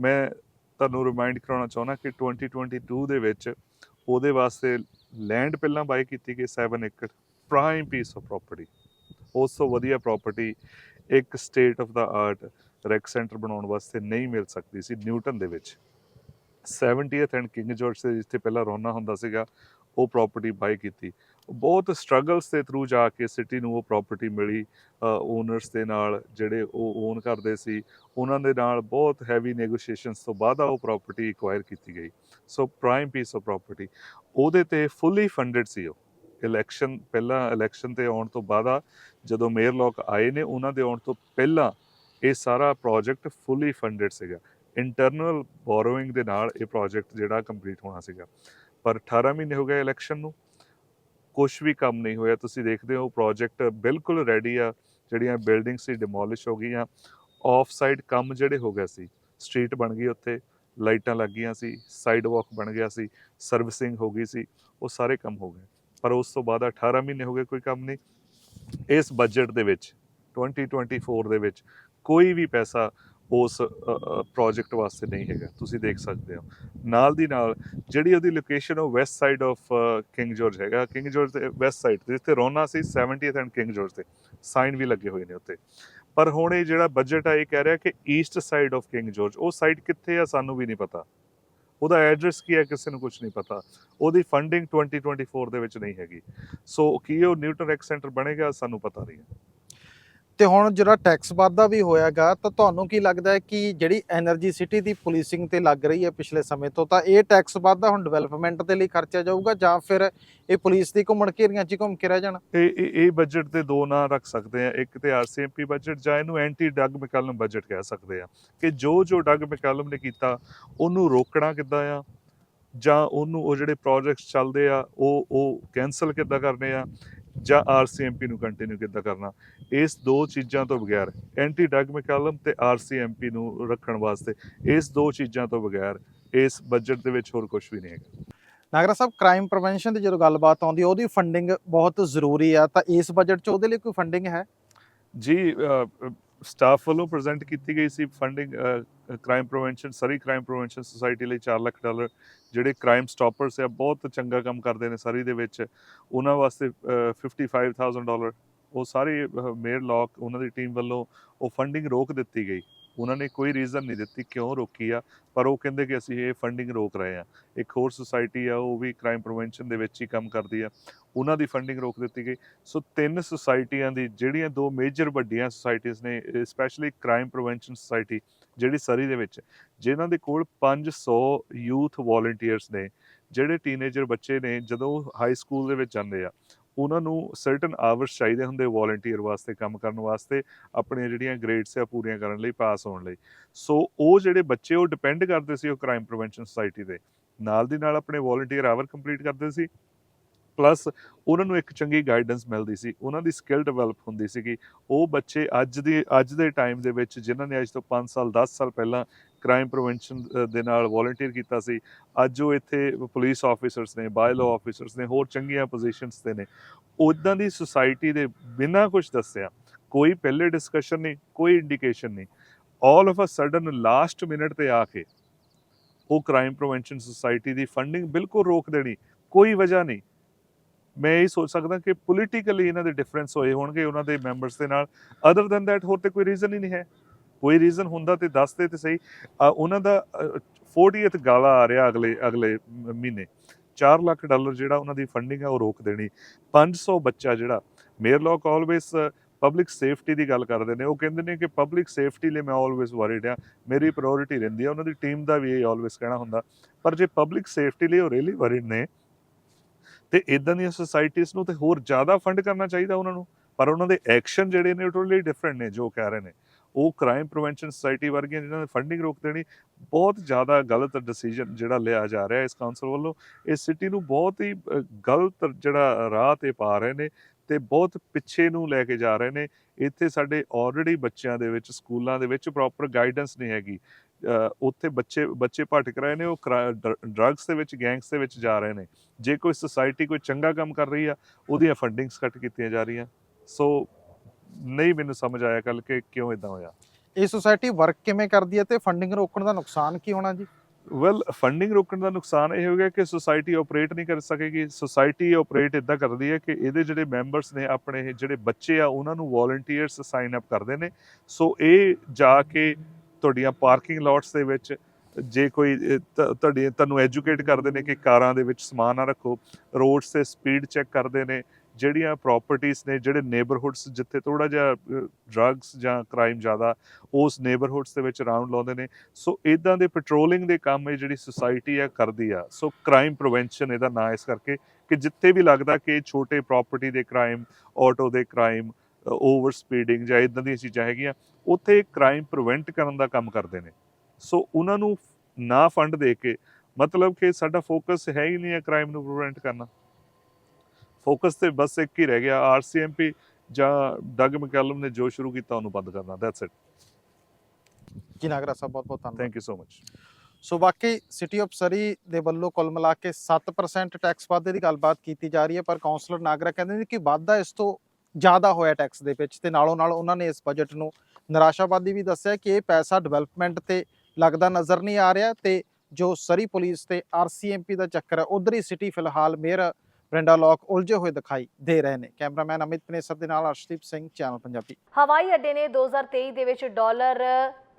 ਮੈਂ ਤੁਹਾਨੂੰ ਰਿਮਾਈਂਡ ਕਰਾਉਣਾ ਚਾਹੁੰਦਾ ਕਿ 2022 ਦੇ ਵਿੱਚ ਉਹਦੇ ਵਾਸਤੇ ਲੈਂਡ ਪਹਿਲਾਂ ਬਾਈ ਕੀਤੀ ਗਈ 7 ਏਕੜ ਪ੍ਰਾਈਮ ਪੀਸ ਆਫ ਪ੍ਰਾਪਰਟੀ ਉਸ ਤੋਂ ਵਧੀਆ ਪ੍ਰਾਪਰਟੀ ਇੱਕ state of the art rec centre ਬਣਾਉਣ ਵਾਸਤੇ ਨਹੀਂ ਮਿਲ ਸਕਦੀ ਸੀ ਨਿਊਟਨ ਦੇ ਵਿੱਚ। 70th ਐਂਡ ਕਿੰਗ ਜਾਰਜ ਦੇ ਜਿੱਥੇ ਪਹਿਲਾਂ ਰੋਨਾ ਹੁੰਦਾ ਸੀਗਾ ਉਹ ਪ੍ਰਾਪਰਟੀ ਬਾਈ ਕੀਤੀ। ਬਹੁਤ ਸਟਰਗਲਸ ਦੇ ਥਰੂ ਜਾ ਕੇ ਸਿਟੀ ਨੂੰ ਉਹ ਪ੍ਰਾਪਰਟੀ ਮਿਲੀ ਓਨਰਸ ਦੇ ਨਾਲ ਜਿਹੜੇ ਉਹ ਓਨ ਕਰਦੇ ਸੀ, ਉਹਨਾਂ ਦੇ ਨਾਲ ਬਹੁਤ ਹੈਵੀ ਨੈਗੋਸ਼ੀਏਸ਼ਨਸ ਤੋਂ ਬਾਅਦ ਉਹ ਪ੍ਰਾਪਰਟੀ ਐਕਵਾਇਰ ਕੀਤੀ ਗਈ। So prime piece of property ਉਹਦੇ ਤੇ ਫੁੱਲੀ ਫੰਡਡ ਸੀ ਉਹ। ਇਲੈਕਸ਼ਨ ਪਹਿਲਾਂ ਇਲੈਕਸ਼ਨ ਤੇ ਆਉਣ ਤੋਂ ਬਾਅਦ ਜਦੋਂ ਮੇਅਰ ਲੋਕ ਆਏ ਨੇ, ਉਹਨਾਂ ਦੇ ਆਉਣ ਤੋਂ ਪਹਿਲਾਂ ਇਹ ਸਾਰਾ ਪ੍ਰੋਜੈਕਟ ਫੁੱਲੀ ਫੰਡਡ ਸੀਗਾ। ਇੰਟਰਨਲ ਬੋਰੋਇੰਗ ਦੇ ਨਾਲ ਇਹ ਪ੍ਰੋਜੈਕਟ ਜਿਹੜਾ ਕੰਪਲੀਟ ਹੋਣਾ ਸੀਗਾ। ਪਰ 18 ਮਹੀਨੇ ਹੋ ਗਏ ਇਲੈਕਸ਼ਨ ਨੂੰ। ਕੁਝ ਵੀ ਕੰਮ ਨਹੀਂ ਹੋਇਆ। ਤੁਸੀਂ ਦੇਖਦੇ ਹੋ ਪ੍ਰੋਜੈਕਟ ਬਿਲਕੁਲ ਰੈਡੀ ਆ। ਜਿਹੜੀਆਂ ਬਿਲਡਿੰਗਸ ਸੀ ਡਿਮੋਲਿਸ਼ ਹੋ ਗਈਆਂ। ਆਫ ਸਾਈਡ ਕੰਮ ਜਿਹੜੇ ਹੋ ਗਏ ਸੀ ਸਟਰੀਟ ਬਣ ਗਈ ਉੱਥੇ। ਲਾਈਟਾਂ ਲੱਗ ਗਈਆਂ ਸੀ ਸਾਈਡ ਵਾਕ ਬਣ ਗਿਆ ਸੀ ਸਰਵਿਸਿੰਗ ਹੋ ਗਈ ਸੀ। ਉਹ ਸਾਰੇ ਕੰਮ ਹੋ ਗਏ। ਪਰ ਉਸ ਤੋਂ ਬਾਅਦ 18 ਮਹੀਨੇ ਹੋ ਗਏ ਕੋਈ ਕੰਮ ਨਹੀਂ। ਇਸ ਬਜਟ ਦੇ ਵਿੱਚ 2024 ਦੇ ਵਿੱਚ ਕੋਈ ਵੀ ਪੈਸਾ ਉਸ ਪ੍ਰੋਜੈਕਟ ਵਾਸਤੇ ਨਹੀਂ ਹੈਗਾ। ਤੁਸੀਂ ਦੇਖ ਸਕਦੇ ਹੋ। ਨਾਲ ਦੀ ਨਾਲ ਜਿਹੜੀ ਉਹਦੀ ਲੋਕੇਸ਼ਨ ਉਹ west side of King George ਹੈਗਾ। ਕਿੰਗ ਜਾਰਜ ਦੇ ਵੈਸਟ ਸਾਈਡ ਤੇ, ਜਿੱਥੇ ਰੋਨਾ ਸੀ 70th ਐਂਡ ਕਿੰਗ ਜਾਰਜ ਤੇ। ਸਾਈਨ ਵੀ ਲੱਗੇ ਹੋਏ ਨੇ ਉੱਤੇ ਪਰ ਹੁਣ ਇਹ ਜਿਹੜਾ ਬਜਟ ਆ, ਇਹ ਕਹਿ ਰਿਹਾ ਕਿ east side of King George ਉਹ ਸਾਈਡ ਕਿੱਥੇ ਆ, ਸਾਨੂੰ ਵੀ ਨਹੀਂ ਪਤਾ। ਉਹਦਾ ਐਡਰੈਸ ਕੀ ਹੈ ਕਿਸੇ ਨੂੰ ਕੁਝ ਨਹੀਂ ਪਤਾ। ਉਹਦੀ ਫੰਡਿੰਗ 2024 ਦੇ ਵਿੱਚ ਨਹੀਂ ਹੈਗੀ। ਸੋ ਕੀ ਉਹ ਨਿਊਟਨ ਰੈਕ ਸੈਂਟਰ ਬਣੇਗਾ, ਸਾਨੂੰ ਪਤਾ ਨਹੀਂ ਹੈ। ਤੇ ਹੁਣ ਜਿਹੜਾ ਟੈਕਸ ਵਾਧਾ ਵੀ ਹੋਇਆਗਾ, ਤਾਂ ਤੁਹਾਨੂੰ ਕੀ ਲੱਗਦਾ ਹੈ ਕਿ ਜਿਹੜੀ એનર્ਜੀ ਸਿਟੀ ਦੀ ਪੁਲਿਸਿੰਗ ਤੇ ਲੱਗ ਰਹੀ ਹੈ ਪਿਛਲੇ ਸਮੇਂ ਤੋਂ, ਤਾਂ ਇਹ ਟੈਕਸ ਵਾਧਾ ਹੁਣ ਡਿਵੈਲਪਮੈਂਟ ਦੇ ਲਈ ਖਰਚਿਆ ਜਾਊਗਾ ਜਾਂ ਫਿਰ ਇਹ ਪੁਲਿਸ ਦੀ ਘੁੰਮਣ ਘੇਰੀਆਂ 'ਚ ਘੁੰਮ ਕੇ ਰਹਿ ਜਾਣਾ? ਇਹ ਇਹ ਬਜਟ ਤੇ ਦੋ ਨਾਂ ਰੱਖ ਸਕਦੇ ਆ, ਇੱਕ ਤੇ ਆਰਸੀਐਮਪੀ ਬਜਟ ਜਾਂ ਇਹਨੂੰ ਐਂਟੀ ਡਰਗ ਮੈਕਲਮ ਬਜਟ ਕਹਿ ਸਕਦੇ ਆ, ਕਿ ਜੋ ਜੋ ਡਰਗ ਮੈਕਲਮ ਨੇ ਕੀਤਾ, ਉਹਨੂੰ ਰੋਕਣਾ ਕਿੱਦਾਂ ਆ, ਜਾਂ ਉਹਨੂੰ ਉਹ ਜਿਹੜੇ ਪ੍ਰੋਜੈਕਟਸ ਚੱਲਦੇ ਆ, ਉਹ ਉਹ ਕੈਨਸਲ ਕਿੱਦਾਂ ਕਰਨੇ ਆ ਜਾਂ ਆਰਸੀਐਮਪੀ ਨੂੰ ਕੰਟੀਨਿਊ ਕਿੱਦਾਂ ਕਰਨਾ ਇਸ ਦੋ ਚੀਜ਼ਾਂ ਤੋਂ ਬਗੈਰ ਐਂਟੀ ਡਗ ਮੈਕਲਮ ਤੇ ਆਰਸੀਐਮਪੀ ਨੂੰ ਰੱਖਣ ਵਾਸਤੇ ਇਸ ਦੋ ਚੀਜ਼ਾਂ ਤੋਂ ਬਗੈਰ ਇਸ ਬਜਟ ਦੇ ਵਿੱਚ ਹੋਰ ਕੁਝ ਵੀ ਨਹੀਂ ਹੈਗਾ। ਨਾਗਰਾ ਸਾਹਿਬ ਕ੍ਰਾਈਮ ਪ੍ਰੀਵੈਂਸ਼ਨ ਦੀ ਜਦੋਂ ਗੱਲਬਾਤ ਆਉਂਦੀ ਹੈ ਉਹਦੀ ਫੰਡਿੰਗ ਬਹੁਤ ਜ਼ਰੂਰੀ ਆ ਤਾਂ ਇਸ ਬਜਟ 'ਚ ਉਹਦੇ ਲਈ ਕੋਈ ਫੰਡਿੰਗ ਹੈ? ਜੀ ਸਟਾਫ ਵੱਲੋਂ ਪ੍ਰੈਜ਼ੈਂਟ ਕੀਤੀ ਗਈ ਸੀ funding crime prevention Surrey crime prevention society ਲਈ 4 ਲੱਖ ਡਾਲਰ ਜਿਹੜੇ ਕ੍ਰਾਈਮ ਸਟਾਪਰਸ ਆ ਬਹੁਤ ਚੰਗਾ ਕੰਮ ਕਰਦੇ ਨੇ ਸਰੀ ਦੇ ਵਿੱਚ। ਉਹਨਾਂ ਵਾਸਤੇ ਅਹ, 55000 ਡਾਲਰ ਉਹ ਸਾਰੇ ਮੇਅਰ ਲੋਕ ਉਹਨਾਂ ਦੀ ਟੀਮ ਵੱਲੋਂ ਉਹ ਫੰਡਿੰਗ ਰੋਕ ਦਿੱਤੀ ਗਈ। ਉਹਨਾਂ ਨੇ ਕੋਈ ਰੀਜ਼ਨ ਨਹੀਂ ਦਿੱਤੀ ਕਿਉਂ ਰੋਕੀ ਆ ਪਰ ਉਹ ਕਹਿੰਦੇ ਕਿ ਅਸੀਂ ਇਹ ਫੰਡਿੰਗ ਰੋਕ ਰਹੇ ਆ। ਇੱਕ ਹੋਰ ਸੁਸਾਇਟੀ ਆ ਉਹ ਵੀ ਕ੍ਰਾਈਮ ਪ੍ਰੀਵੈਂਸ਼ਨ ਦੇ ਵਿੱਚ ਹੀ ਕੰਮ ਕਰਦੀ ਆ। ਉਹਨਾਂ ਦੀ ਫੰਡਿੰਗ ਰੋਕ ਦਿੱਤੀ ਗਈ। ਸੋ ਤਿੰਨ ਸੁਸਾਇਟੀਆਂ ਦੀ ਜਿਹੜੀਆਂ ਦੋ ਮੇਜਰ ਵੱਡੀਆਂ ਸੁਸਾਇਟੀਆਂ ਨੇ ਸਪੈਸ਼ਲੀ ਕ੍ਰਾਈਮ ਪ੍ਰੀਵੈਂਸ਼ਨ ਸੁਸਾਇਟੀ ਜਿਹੜੀ ਸਰੀ ਦੇ ਵਿੱਚ, ਜਿਨ੍ਹਾਂ ਦੇ ਕੋਲ 500 ਯੂਥ ਵੋਲੰਟੀਅਰਸ ਨੇ, ਜਿਹੜੇ ਟੀਨੇਜਰ ਬੱਚੇ ਨੇ, ਜਦੋਂ ਹਾਈ ਸਕੂਲ ਦੇ ਵਿੱਚ ਜਾਂਦੇ ਆ, ਉਹਨਾਂ ਨੂੰ ਸਰਟਨ ਆਵਰਸ ਚਾਹੀਦੇ ਹੁੰਦੇ ਵੋਲੰਟੀਅਰ ਵਾਸਤੇ, ਕੰਮ ਕਰਨ ਵਾਸਤੇ, ਆਪਣੀਆਂ ਜਿਹੜੀਆਂ ਗ੍ਰੇਡਸ ਆ ਪੂਰੀਆਂ ਕਰਨ ਲਈ ਪਾਸ ਹੋਣ ਲਈ। ਸੋ ਉਹ ਜਿਹੜੇ ਬੱਚੇ, ਉਹ ਡਿਪੈਂਡ ਕਰਦੇ ਸੀ ਉਹ ਕ੍ਰਾਈਮ ਪ੍ਰੀਵੈਂਸ਼ਨ ਸੁਸਾਇਟੀ ਤੇ ਨਾਲ ਦੀ ਨਾਲ ਆਪਣੇ ਵੋਲੰਟੀਅਰ ਆਵਰ ਕੰਪਲੀਟ ਕਰਦੇ ਸੀ। ਪਲੱਸ ਉਹਨਾਂ ਨੂੰ ਇੱਕ ਚੰਗੀ ਗਾਈਡੈਂਸ ਮਿਲਦੀ ਸੀ, ਉਹਨਾਂ ਦੀ ਸਕਿੱਲ ਡਿਵੈਲਪ ਹੁੰਦੀ ਸੀਗੀ। ਉਹ ਬੱਚੇ ਅੱਜ ਦੀ, ਅੱਜ ਦੇ ਟਾਈਮ ਦੇ ਵਿੱਚ ਜਿਨ੍ਹਾਂ ਨੇ ਅੱਜ ਤੋਂ 5 ਸਾਲ 10 ਸਾਲ ਪਹਿਲਾਂ ਕ੍ਰਾਈਮ ਪ੍ਰੀਵੈਂਸ਼ਨ ਦੇ ਨਾਲ ਵੋਲੰਟੀਅਰ ਕੀਤਾ ਸੀ, ਅੱਜ ਉਹ ਇੱਥੇ ਪੁਲਿਸ ਆਫੀਸਰਸ ਨੇ ਬਾਇਲੋ ਲਾਅ ਆਫੀਸਰਸ ਨੇ, ਹੋਰ ਚੰਗੀਆਂ ਪੋਜੀਸ਼ਨਸ ਤੇ ਨੇ। ਉਦਾਂ ਦੀ ਸੁਸਾਇਟੀ ਦੇ ਬਿਨਾਂ ਕੁਝ ਦੱਸਿਆ, ਕੋਈ ਪਹਿਲੇ ਡਿਸਕਸ਼ਨ ਨਹੀਂ, ਕੋਈ ਇੰਡੀਕੇਸ਼ਨ ਨਹੀਂ। All of a sudden last minute ਤੇ ਆ ਕੇ ਉਹ ਕ੍ਰਾਈਮ ਪ੍ਰੀਵੈਂਸ਼ਨ ਸੁਸਾਇਟੀ ਦੀ ਫੰਡਿੰਗ ਬਿਲਕੁਲ ਰੋਕ ਦੇਣੀ, ਕੋਈ ਵਜ੍ਹਾ ਨਹੀਂ। ਮੈਂ ਇਹ ਸੋਚ ਸਕਦਾ ਕਿ ਪੋਲੀਟੀਕਲੀ ਇਹਨਾਂ ਦੇ ਡਿਫਰੈਂਸ ਹੋਏ ਹੋਣਗੇ ਉਹਨਾਂ ਦੇ ਮੈਂਬਰਸ ਦੇ ਨਾਲ। ਅਦਰ ਦੈਨ ਦੈਟ ਹੋਰ ਤੇ ਕੋਈ ਰੀਜ਼ਨ ਹੀ ਨਹੀਂ ਹੈ। ਕੋਈ ਰੀਜ਼ਨ ਹੁੰਦਾ ਤੇ ਦੱਸਦੇ ਤੇ ਸਹੀ। ਉਹਨਾਂ ਦਾ ਅ, 40th ਗਾਲਾ ਆ ਰਿਹਾ ਅਗਲੇ ਅਗਲੇ ਮਹੀਨੇ। 4 ਲੱਖ ਡਾਲਰ ਜਿਹੜਾ ਉਹਨਾਂ ਦੀ ਫੰਡਿੰਗ ਹੈ ਉਹ ਰੋਕ ਦੇਣੀ। 500 ਬੱਚਾ ਜਿਹੜਾ ਮੇਅਰ ਲੋਕ ਆਲਵੇਸ ਪਬਲਿਕ ਸੇਫਟੀ ਦੀ ਗੱਲ ਕਰਦੇ ਨੇ। ਉਹ ਕਹਿੰਦੇ ਨੇ ਕਿ ਪਬਲਿਕ ਸੇਫਟੀ ਲਈ ਮੈਂ ਆਲਵੇਸ ਵਰੀਡ ਆ। ਮੇਰੀ ਪ੍ਰਾਇੋਰਟੀ ਰਹਿੰਦੀ ਆ। ਉਹਨਾਂ ਦੀ ਟੀਮ ਦਾ ਵੀ ਇਹ ਆਲਵੇਸ ਕਹਿਣਾ ਹੁੰਦਾ। ਪਰ ਜੇ ਪਬਲਿਕ ਸੇਫਟੀ ਲਈ ਉਹ ਰੀਲੀ ਵਰੀਡ ਨੇ ਤੇ ਇਦਾਂ ਦੀਆਂ ਸੁਸਾਇਟੀਆਂ ਨੂੰ ਤੇ ਹੋਰ ਜ਼ਿਆਦਾ ਫੰਡ ਕਰਨਾ ਚਾਹੀਦਾ ਉਹਨਾਂ ਨੂੰ। ਪਰ ਉਹਨਾਂ ਦੇ ਐਕਸ਼ਨ ਜਿਹੜੇ ਨੇ ਟੋਟਲੀ ਡਿਫਰੈਂਟ ਨੇ, ਜੋ ਕਹਿ ਰਹੇ ਨੇ। ਉਹ ਕ੍ਰਾਈਮ ਪ੍ਰੀਵੈਂਸ਼ਨ ਸੁਸਾਇਟੀ ਵਰਗੀਆਂ ਜਿਨ੍ਹਾਂ ਨੇ ਫੰਡਿੰਗ ਰੋਕ ਦੇਣੀ, ਬਹੁਤ ਜ਼ਿਆਦਾ ਗਲਤ ਡਿਸੀਜਨ ਜਿਹੜਾ ਲਿਆ ਜਾ ਰਿਹਾ ਇਸ ਕਾਉਂਸਲ ਵੱਲੋਂ। ਇਸ ਸਿਟੀ ਨੂੰ ਬਹੁਤ ਹੀ ਗਲਤ ਜਿਹੜਾ ਰਾਹ ਤੇ ਪਾ ਰਹੇ ਨੇ ਤੇ ਬਹੁਤ ਪਿੱਛੇ ਨੂੰ ਲੈ ਕੇ ਜਾ ਰਹੇ ਨੇ। ਇੱਥੇ ਸਾਡੇ ਆਲਰੇਡੀ ਬੱਚਿਆਂ ਦੇ ਵਿੱਚ, ਸਕੂਲਾਂ ਦੇ ਵਿੱਚ ਪ੍ਰੋਪਰ ਗਾਈਡੈਂਸ ਨਹੀਂ ਹੈਗੀ। ਉੱਥੇ ਬੱਚੇ ਬੱਚੇ ਭਟਕ ਰਹੇ ਨੇ ਉਹ ਡਰੱਗਸ ਦੇ ਵਿੱਚ ਗੈਂਗਸ ਦੇ ਵਿੱਚ ਜਾ ਰਹੇ ਨੇ। ਜੇ ਕੋਈ ਸੁਸਾਇਟੀ ਕੋਈ ਚੰਗਾ ਕੰਮ ਕਰ ਰਹੀ ਆ ਉਹਦੀਆਂ ਫੰਡਿੰਗਸ ਕੱਟ ਕੀਤੀਆਂ ਜਾ ਰਹੀਆਂ। ਸੋ ਨਹੀਂ ਮੈਨੂੰ ਸਮਝ ਆਇਆ ਕੱਲ ਕਿ ਕਿਉਂ ਇਦਾਂ ਹੋਇਆ। ਇਹ ਸੁਸਾਇਟੀ ਵਰਕ ਕਿਵੇਂ ਕਰਦੀ ਹੈ ਤੇ ਫੰਡਿੰਗ ਰੋਕਣ ਦਾ ਨੁਕਸਾਨ ਕੀ ਹੋਣਾ ਜੀ? ਵੈਲ ਫੰਡਿੰਗ ਰੋਕਣ ਦਾ ਨੁਕਸਾਨ ਇਹ ਹੋ ਗਿਆ ਕਿ ਸੁਸਾਇਟੀ ਆਪਰੇਟ ਨਹੀਂ ਕਰ ਸਕੇਗੀ। ਸੁਸਾਇਟੀ ਆਪਰੇਟ ਇਦਾਂ ਕਰਦੀ ਹੈ ਕਿ ਇਹਦੇ ਜਿਹੜੇ ਮੈਂਬਰਸ ਨੇ ਆਪਣੇ ਜਿਹੜੇ ਬੱਚੇ ਆ ਉਹਨਾਂ ਨੂੰ ਵੋਲੰਟੀਅਰਸ ਸਾਈਨ ਅਪ ਕਰਦੇ ਨੇ। ਸੋ ਇਹ ਜਾ ਕੇ ਤੁਹਾਡੀਆਂ ਪਾਰਕਿੰਗ ਲੋਟਸ ਦੇ ਵਿੱਚ ਜੇ ਕੋਈ ਅਹ, ਤੁਹਾਡੀ ਤੁਹਾਨੂੰ ਐਜੂਕੇਟ ਕਰਦੇ ਨੇ ਕਿ ਕਾਰਾਂ ਦੇ ਵਿੱਚ ਸਮਾਨ ਨਾ ਰੱਖੋ ਰੋਡਸ ਤੇ ਸਪੀਡ ਚੈੱਕ ਕਰਦੇ ਨੇ ਜਿਹੜੀਆਂ ਪ੍ਰਾਪਰਟੀਆਂ ਨੇ ਜਿਹੜੇ ਨੇਬਰਹੁੱਡਸ ਜਿੱਥੇ ਥੋੜਾ ਜਿਹਾ ਡਰੱਗਸ ਜਾਂ ਕ੍ਰਾਈਮ ਜ਼ਿਆਦਾ ਉਸ ਨੇਬਰਹੁੱਡਸ ਦੇ ਵਿੱਚ ਰਾਉਂਡ ਲਾਉਂਦੇ ਨੇ। ਸੋ ਇਦਾਂ ਦੇ ਪੈਟਰੋਲਿੰਗ ਦੇ ਕੰਮ ਇਹ ਜਿਹੜੀ ਸੁਸਾਇਟੀ ਆ ਕਰਦੀ ਆ। ਸੋ ਕ੍ਰਾਈਮ ਪ੍ਰੀਵੈਂਸ਼ਨ ਇਹਦਾ ਨਾਂ ਇਸ ਕਰਕੇ ਕਿ ਜਿੱਥੇ ਵੀ ਲੱਗਦਾ ਕਿ ਛੋਟੇ ਪ੍ਰਾਪਰਟੀ ਦੇ ਕ੍ਰਾਈਮ ਆਟੋ ਦੇ ਕ੍ਰਾਈਮ ਓਵਰ ਸਪੀਡਿੰਗ ਜਾਂ ਇਦਾਂ ਦੀਆਂ ਚੀਜ਼ਾਂ ਹੈਗੀਆਂ ਉੱਥੇ ਕ੍ਰਾਈਮ ਪ੍ਰੀਵੈਂਟ ਕਰਨ ਦਾ ਕੰਮ ਕਰਦੇ ਨੇ। ਸੋ ਉਹਨਾਂ ਨੂੰ ਨਾ ਫੰਡ ਦੇ ਕੇ ਮਤਲਬ ਕਿ ਸਾਡਾ ਫੋਕਸ ਹੈ ਹੀ ਨਹੀਂ ਹੈ ਕ੍ਰਾਈਮ ਨੂੰ ਪ੍ਰੀਵੈਂਟ ਕਰਨਾ। ਫੋਕਸ ਤੇ ਬਸ ਇੱਕ ਹੀ ਰਹਿ ਗਿਆ ਆਰਸੀਐਮਪੀ ਜਾਂ ਡਗ ਮਕੈਲਮ ਨੇ ਜੋ ਸ਼ੁਰੂ ਕੀਤਾ ਉਹਨੂੰ ਬੰਦ ਕਰਨਾ ਦੈਟਸ ਇਟ ਜੀ ਨਾਗਰਾ ਸਾਹਿਬ ਬਹੁਤ ਬਹੁਤ ਧੰਨਵਾਦ। Thank you so much so ਬਾਕੀ ਸਿਟੀ ਆਫ ਸਰੀ ਦੇ ਵੱਲੋਂ ਕੁੱਲ ਮਿਲਾ ਕੇ 7% ਟੈਕਸ ਵਾਧੇ ਦੀ ਗੱਲਬਾਤ ਕੀਤੀ ਜਾ ਰਹੀ ਹੈ ਪਰ ਕਾਉਂਸਲਰ ਨਾਗਰਾ ਕਹਿੰਦੇ ਨੇ ਕਿ ਵਾਧਾ ਇਸ ਤੋਂ ਜ਼ਿਆਦਾ ਹੋਇਆ ਟੈਕਸ ਦੇ ਵਿੱਚ ਤੇ ਨਾਲੋਂ ਨਾਲ ਉਹਨਾਂ ਨੇ ਇਸ ਬਜਟ ਨੂੰ ਨਿਰਾਸ਼ਾਵਾਦੀ ਵੀ ਦੱਸਿਆ ਕਿ ਇਹ ਪੈਸਾ ਡਿਵੈਲਪਮੈਂਟ ਤੇ ਲੱਗਦਾ ਨਜ਼ਰ ਨਹੀਂ ਆ ਰਿਹਾ ਤੇ ਜੋ ਸਰੀ ਪੁਲਿਸ ਤੇ ਆਰਸੀਐਮਪੀ ਦਾ ਚੱਕਰ ਹੈ, ਉਧਰ ਹੀ ਸਿਟੀ ਫਿਲਹਾਲ ਮੇਅਰ ਬ੍ਰੈਂਡਾ ਲੋਕ ਉਲਝੇ ਹੋਏ ਦਿਖਾਈ ਦੇ ਰਹੇ ਨੇ। ਕੈਮਰਾਮੈਨ ਅਮਿਤ ਪਨੇਸਰ ਦੇ ਨਾਲ ਅਰਸ਼ਦੀਪ ਸਿੰਘ, ਚੈਨਲ ਪੰਜਾਬੀ। ਹਵਾਈ ਅੱਡੇ ਨੇ 2023 ਦੇ ਵਿੱਚ ਡਾਲਰ